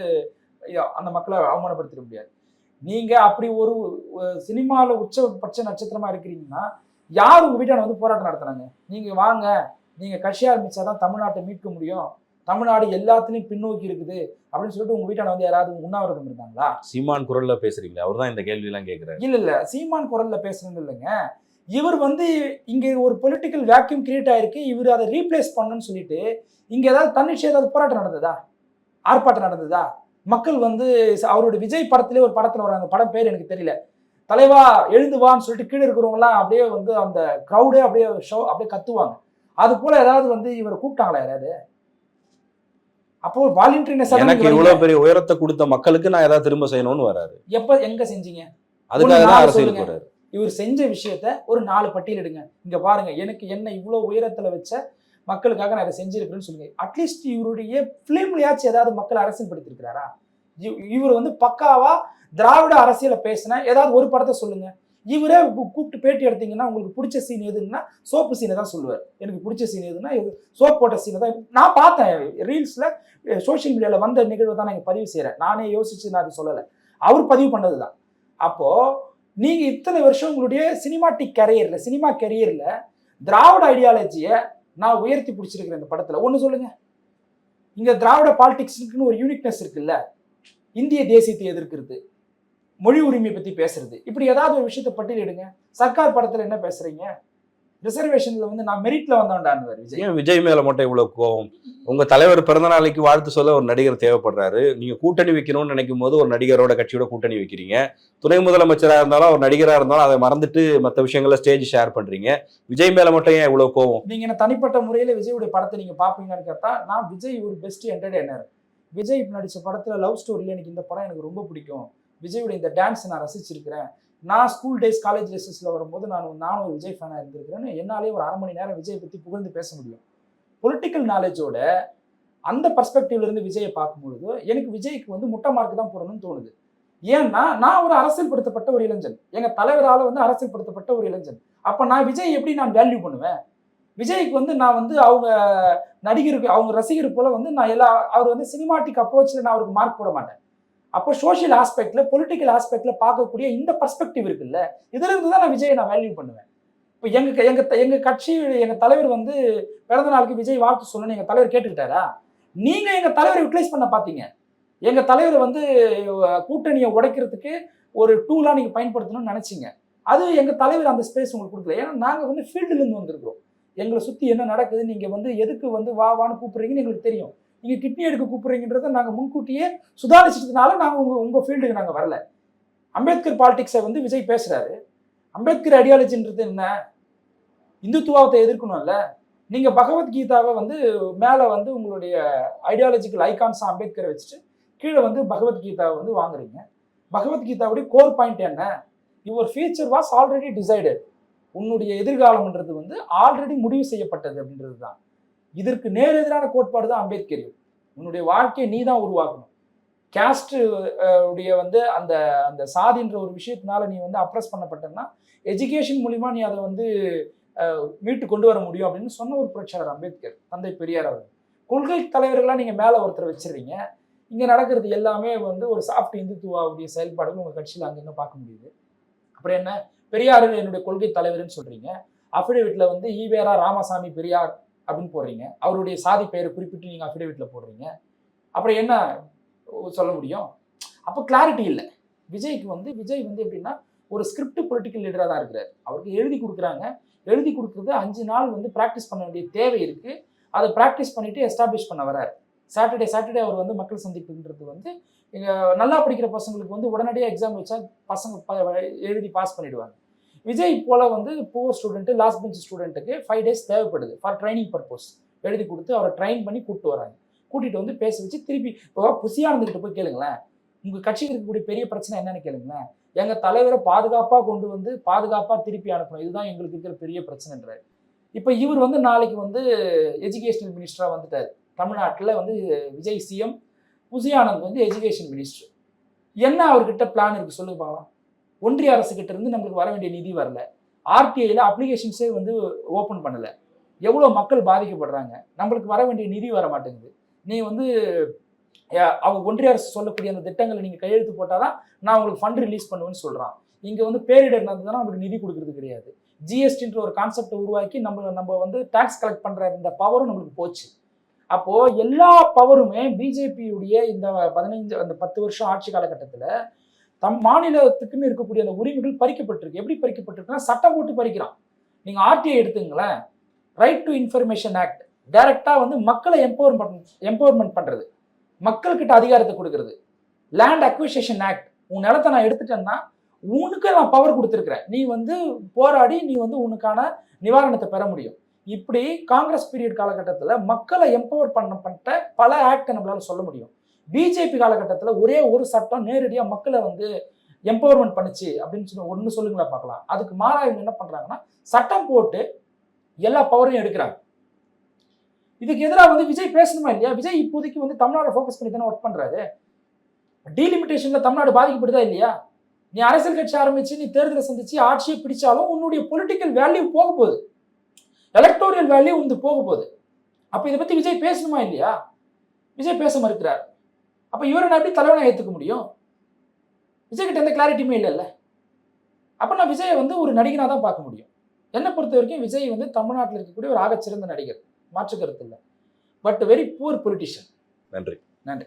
அந்த மக்களை அவமானப்படுத்திட முடியாது. நீங்க அப்படி ஒரு சினிமாவில் உச்சபட்ச நட்சத்திரமா இருக்கிறீங்கன்னா யார் உங்க வீட்டான வந்து போராட்டம் நடத்துறாங்க? நீங்க வாங்க. நீங்க கட்சி ஆரம்பிச்சாதான் தமிழ்நாட்டை மீட்க முடியும். தமிழ்நாடு எல்லாத்துலயும் பின்னோக்கி இருக்குது. அப்படின்னு சொல்லிட்டு உங்க வீட்டான வந்து யாராவது உண்ணாவிரதம் இருந்தாங்களா? சீமான் குரல்ல பேசுறீங்களா அவர் தான் இந்த கேள்வி எல்லாம் கேக்குறாரு. இல்ல இல்ல. சீமான் குரல்ல பேசுறது இல்லைங்க. இவர் வந்து இங்க ஒரு பொலிட்டிக்கல் வேக்யூம் கிரியேட் ஆயிருக்கு. இவர் அதை ரீப்ளேஸ் பண்ணணும்னு சொல்லிட்டு இங்க ஏதாவது தன்னிச்சை ஏதாவது போராட்டம் நடந்ததா? ஆர்ப்பாட்டம் நடந்ததா? மக்கள் வந்து அவரோட விஜய் படத்திலே ஒரு படத்துல வராங்க. படம் பேர் எனக்கு தெரியல. தலைவா எழுந்து வான்னு சொல்லிட்டு கீழே இருக்கிறவங்கலாம் அப்படியே வந்து அந்த க்ரௌடே அப்படியே ஷோ அப்படியே கத்துவாங்க. அது போல ஏதாவது வந்து இவரை கூப்பிட்டாங்களா யாராவது? அப்போ வாலண்டியர்னஸ் எனக்கு இவ்வளவு பெரிய உயரத்தை கொடுத்த மக்களுக்கு நான் ஏதாவது திரும்ப செய்யணும்னு வராரு. எப்ப எங்க செஞ்சீங்க? அதுக்காக தான் அரசியல். போறாரு. இவர் செஞ்ச விஷயத்த ஒரு நாலு பட்டியலிடுங்க இங்க பாருங்க எனக்கு என்ன இவ்வளவு உயரத்துல வச்ச மக்களுக்காக நான் இதை செஞ்சிருக்கிறேன்னு சொல்லுங்க. அட்லீஸ்ட் இவருடைய ஃபிலிம்லையாச்சும் ஏதாவது மக்கள் அரசியல் படுத்திருக்கிறாரா இவ்- இவர் வந்து பக்காவா திராவிட அரசியலை பேசின ஏதாவது ஒரு படத்தை சொல்லுங்க. இவரே கூப்பிட்டு பேட்டி எடுத்தீங்கன்னா உங்களுக்கு பிடிச்ச சீன் எதுன்னா சோப்பு சீனை தான் சொல்லுவார். எனக்கு பிடிச்ச சீன் எதுன்னா சோப் போட்ட சீனை தான். நான் பார்த்தேன் ரீல்ஸில் சோஷியல் மீடியாவில் வந்த நிகழ்வு தான் நான் பதிவு செய்கிறேன் நானே யோசிச்சு நான் அதை சொல்லலை. அவர் பதிவு பண்ணது தான். அப்போது நீங்கள் இத்தனை வருஷம் உங்களுடைய சினிமாட்டிக் கரியரில் சினிமா கரியரில் திராவிட ஐடியாலஜியை நான் உயர்த்தி பிடிச்சிருக்கிறேன் இந்த படத்தில். ஒன்று சொல்லுங்க. இங்கே திராவிட பாலிடிக்ஸுக்குன்னு ஒரு யூனிக்னஸ் இருக்குல்ல? இந்திய தேசியத்தை எதிர்க்கிறது. மொழி உரிமையை பற்றி பேசுறது. இப்படி ஏதாவது ஒரு விஷயத்தை பட்டியலிடுங்க. சர்க்கார் படத்தில் என்ன பேசுறீங்க? ரிசர்வேஷன்ல வந்து நான் மெரிட்ல வந்தவன்டான்னு விஜய். ஏன் விஜய் மேல மட்டும் இவ்வளவு கோவம்? உங்க தலைவர் பிறந்த நாளைக்கு வாழ்த்து சொல்ல ஒரு நடிகர் தேவைப்படுறாரு. நீங்க கூட்டணி வைக்கணும்னு நினைக்கும் போது ஒரு நடிகரோட கட்சியோட கூட்டணி வைக்கிறீங்க. துணை முதலமைச்சரா இருந்தாலும் ஒரு நடிகரா இருந்தாலும் அதை மறந்துட்டு மற்ற விஷயங்களை ஸ்டேஜ் ஷேர் பண்றீங்க. விஜய் மேல மட்டும் ஏன் இவ்வளவு கோவம்? நீங்க என்ன தனிப்பட்ட முறையில விஜயுடைய படத்தை நீங்க பாப்பீங்கன்னு கேட்டா நான் விஜய் ஒரு பெஸ்ட் என்டர்டைனர் விஜய் நடிச்ச படத்துல லவ் ஸ்டோரியில எனக்கு இந்த படம் எனக்கு ரொம்ப பிடிக்கும். விஜயோட இந்த டான்ஸ் நான் ரசிச்சிருக்கிறேன். நான் ஸ்கூல் டேஸ் காலேஜ் டேஸஸில் வரும்போது நான் நானும் ஒரு விஜய் ஃபேனாக இருந்திருக்கிறேன்னு என்னாலே ஒரு அரை மணி நேரம் விஜய் பற்றி புகழ்ந்து பேச முடியும். பொலிட்டிக்கல் நாலேஜோட அந்த பர்ஸ்பெக்டிவ்லேருந்து விஜயை பார்க்கும்பொழுது எனக்கு விஜய்க்கு வந்து முட்டை மார்க் தான் போடணும்னு தோணுது. ஏன்னா நான் ஒரு அரசியல்படுத்தப்பட்ட ஒரு இளைஞன். எங்கள் தலைவரால் வந்து அரசியல்படுத்தப்பட்ட ஒரு இளைஞன். அப்போ நான் விஜய் எப்படி நான் வேல்யூ பண்ணுவேன்? விஜய்க்கு வந்து நான் வந்து அவங்க நடிகருக்கு அவங்க ரசிகர் போல வந்து நான் எல்லா அவர் வந்து சினிமாட்டிக் அப்ரோச்சில் நான் அவருக்கு மார்க் போட மாட்டேன். அப்போ சோஷியல் ஆஸ்பெக்ட்ல பொலிட்டிக்கல் ஆஸ்பெக்ட்ல பார்க்கக்கூடிய இந்த பர்ஸ்பெக்டிவ் இருக்குல்ல இதுல இருந்து தான் நான் விஜயை நான் வேல்யூ பண்ணுவேன். இப்போ எங்க எங்க எங்க கட்சி எங்க தலைவர் வந்து பிறந்த நாளுக்கு விஜய் வாழ்த்து சொல்லணும்னு எங்க தலைவர் கேட்டுக்கிட்டாரா? நீங்க எங்க தலைவரை யூட்டிலைஸ் பண்ண பார்த்தீங்க எங்க தலைவரை வந்து கூட்டணியை உடைக்கிறதுக்கு ஒரு டூலா நீங்க பயன்படுத்தணும்னு நினைச்சீங்க. அது எங்க தலைவர் அந்த ஸ்பேஸ் உங்களுக்கு கொடுக்கல. ஏன்னா நாங்க வந்து ஃபீல்டுலேருந்து வந்திருக்கிறோம். எங்களை சுற்றி என்ன நடக்குது நீங்கள் வந்து எதுக்கு வந்து வா வான்னு கூப்பிட்றீங்கன்னு எங்களுக்கு தெரியும். நீங்கள் கிட்னி எடுக்க கூப்பிடுறீங்கன்றத நாங்கள் முன்கூட்டியே சுதாரிச்சதுனால நாங்கள் உங்கள் உங்கள் ஃபீல்டுக்கு நாங்கள் வரல. அம்பேத்கர் பாலிடிக்ஸை வந்து விஜய் பேசுகிறாரு அம்பேத்கர் ஐடியாலஜின்றது என்ன? இந்துத்துவத்தை எதிர்க்கணும்ல. நீங்கள் பகவத்கீதாவை வந்து மேலே வந்து உங்களுடைய ஐடியாலஜிக்கல் ஐகான்ஸ் அம்பேத்கரை வச்சுட்டு கீழே வந்து பகவத்கீதாவை வந்து வாங்குறீங்க. பகவத்கீதாவுடைய கோர் பாயிண்ட் என்ன? Your future was already decided உன்னுடைய எதிர்காலம்ன்றது வந்து ஆல்ரெடி முடிவு செய்யப்பட்டது அப்படின்றது தான் இதற்கு நேர் எதிரான கோட்பாடு தான் அம்பேத்கர். உன்னுடைய வாழ்க்கையை நீ தான் உருவாக்கணும் கேஸ்ட் உடைய வந்து அந்த அந்த சாதின்ற ஒரு விஷயத்தினால நீ வந்து அப்ரஸ் பண்ணப்பட்டன்னா எஜுகேஷன் மூலிமா நீ அதை வந்து மீட்டு கொண்டு வர முடியும் அப்படின்னு சொன்ன ஒரு புரட்சியாளர் அம்பேத்கர் தந்தை பெரியார் அவர் கொள்கை தலைவர்களாக நீங்கள் மேலே ஒருத்தர் வச்சிடுறீங்க இங்கே நடக்கிறது எல்லாமே வந்து ஒரு சாஃப்ட் இந்துத்துவாவுடைய செயல்பாடுகள் உங்கள் கட்சியில் அங்கங்கே பார்க்க முடியுது. அப்புறம் என்ன? பெரியார் என்னுடைய கொள்கை தலைவர்னு சொல்கிறீங்க அஃபிடேவிட்டில் வந்து ஈவேரா ராமசாமி பெரியார் அப்படின்னு போடுறீங்க. அவருடைய சாதி பெயரை குறிப்பிட்டு நீங்கள் அஃபிடேவிட்ல போடுறீங்க. அப்புறம் என்ன சொல்ல முடியும்? அப்போ கிளாரிட்டி இல்லை. விஜய்க்கு வந்து விஜய் வந்து எப்படின்னா ஒரு ஸ்கிரிப்ட் பொலிட்டிக்கல் லீடராக தான் இருக்கிறார். அவருக்கு எழுதி கொடுக்குறாங்க. எழுதி கொடுக்குறது அஞ்சு நாள் வந்து ப்ராக்டிஸ் பண்ண வேண்டிய தேவை இருக்குது அதை ப்ராக்டிஸ் பண்ணிட்டு எஸ்டாப்ளிஷ் பண்ண வரார் சாட்டர்டே சாட்டர்டே அவர் வந்து மக்கள் சந்திப்புன்றது வந்து நல்லா படிக்கிற பசங்களுக்கு வந்து உடனடியாக எக்ஸாம் வச்சா பசங்க எழுதி பாஸ் பண்ணிடுவாங்க. விஜய் போல் வந்து புவர் ஸ்டூடெண்ட்டு லாஸ்ட் பெஞ்ச் ஸ்டூடெண்ட்டுக்கு ஃபைவ் டேஸ் தேவைப்படுது ஃபார் ட்ரைனிங் பர்பஸ் எழுதி கொடுத்து அவரை ட்ரைன் பண்ணி கூப்பிட்டு வராங்க. கூட்டிகிட்டு வந்து பேச வச்சு திருப்பி இப்போ புசியானந்துக்கிட்ட போய் கேளுங்களேன். உங்கள் கட்சிக்கு இருக்கக்கூடிய பெரிய பிரச்சனை என்னென்னு கேளுங்களேன். எங்கள் தலைவரை பாதுகாப்பாக கொண்டு வந்து பாதுகாப்பாக திருப்பி அனுப்பணும். இதுதான் எங்களுக்கு இருக்கிற பெரிய பிரச்சனைன்றார். இப்போ இவர் வந்து நாளைக்கு வந்து எஜுகேஷனல் மினிஸ்டராக வந்துட்டார். தமிழ்நாட்டில் வந்து விஜய் சிஎம் புசியானந்த் வந்து எஜுகேஷன் மினிஸ்டர் என்ன அவர்கிட்ட பிளான் இருக்குது சொல்லுங்க பார்க்கலாம். ஒன்றிய அரசுக்கிட்ட இருந்து நம்மளுக்கு வர வேண்டிய நிதி வரல. ஆர்டிஐயில் அப்ளிகேஷன்ஸே வந்து ஓப்பன் பண்ணலை. எவ்வளோ மக்கள் பாதிக்கப்படுறாங்க? நம்மளுக்கு வர வேண்டிய நிதி வர மாட்டேங்குது. நீ வந்து அவங்க ஒன்றிய அரசு சொல்லக்கூடிய அந்த திட்டங்களை நீங்கள் கையெழுத்து போட்டால் தான் நான் உங்களுக்கு ஃபண்ட் ரிலீஸ் பண்ணுவேன்னு சொல்கிறான் இங்கே வந்து பேரிடர் நடந்ததுன்னா அவங்களுக்கு நிதி கொடுக்குறது கிடையாது. ஜிஎஸ்டின்ற ஒரு கான்செப்டை உருவாக்கி நம்ம நம்ம வந்து டேக்ஸ் கலெக்ட் பண்ணுற இந்த பவரும் நம்மளுக்கு போச்சு. அப்போது எல்லா பவருமே பிஜேபியுடைய இந்த பதினைஞ்சு அந்த பத்து வருஷம் ஆட்சி காலகட்டத்தில் தம் மாநிலத்துக்குன்னு இருக்கக்கூடிய அந்த உரிமைகள் பறிக்கப்பட்டிருக்கு. எப்படி பறிக்கப்பட்டிருக்குன்னா சட்டம் போட்டு பறிக்கிறான். நீங்க ஆர்டிஐ எடுத்துங்களேன் ரைட் டு இன்ஃபர்மேஷன் ஆக்ட் டைரக்டா வந்து மக்களை எம்பவர்மெண்ட் எம்பவர்மெண்ட் பண்றது. மக்கள்கிட்ட அதிகாரத்தை கொடுக்கறது. லேண்ட் அக்விசேஷன் ஆக்ட் உன் நிலத்தை நான் எடுத்துட்டேன்னா உனக்கு நான் பவர் கொடுத்துருக்குறேன். நீ வந்து போராடி நீ வந்து உனக்கான நிவாரணத்தை பெற முடியும். இப்படி காங்கிரஸ் பீரியட் காலகட்டத்தில் மக்களை எம்பவர் பண்ண பண்ணிட்ட பல ஆக்டை நம்மளால சொல்ல முடியும். பிஜேபி காலகட்டத்தில் ஒரே ஒரு சட்டம் நேரடியாக மக்களை வந்து எம்பவர்மெண்ட் பண்ணுச்சு அப்படின்னு சொல்லி ஒன்று சொல்லுங்களேன் பார்க்கலாம். அதுக்கு மாறாக இவங்க என்ன பண்ணுறாங்கன்னா சட்டம் போட்டு எல்லா பவரையும் எடுக்கிறாங்க. இதுக்கு எதிராக வந்து விஜய் பேசணுமா இல்லையா? விஜய் இப்போதைக்கு வந்து தமிழ்நாடு ஃபோக்கஸ் பண்ணி தானே ஒர்க் பண்ணுறாரு டீலிமிட்டேஷனில் தமிழ்நாடு பாதிக்கப்படுதா இல்லையா? நீ அரசியல் கட்சி ஆரம்பிச்சு நீ தேர்தலை சந்திச்சு ஆட்சியை பிடிச்சாலும் உன்னுடைய பொலிட்டிக்கல் வேல்யூ போக போகுது. எலக்டோரியல் வேல்யூ வந்து போக போகுது. அப்போ இதை பற்றி விஜய் பேசணுமா இல்லையா? விஜய் பேச மறுக்கிறார். அப்போ இவரை நான் எப்படி தலைவனை ஏற்றுக்க முடியும்? விஜய் கிட்ட எந்த கிளாரிட்டியுமே இல்லைல்ல. அப்போ நான் விஜயை வந்து ஒரு நடிகனாக தான் பார்க்க முடியும். என்னை பொறுத்த வரைக்கும் விஜய் வந்து தமிழ்நாட்டில் இருக்கக்கூடிய ஒரு ஆகச்சிறந்த நடிகர். மாற்று கருத்து இல்லை. பட் வெரி புவர் பொலிட்டிஷியன் நன்றி. நன்றி.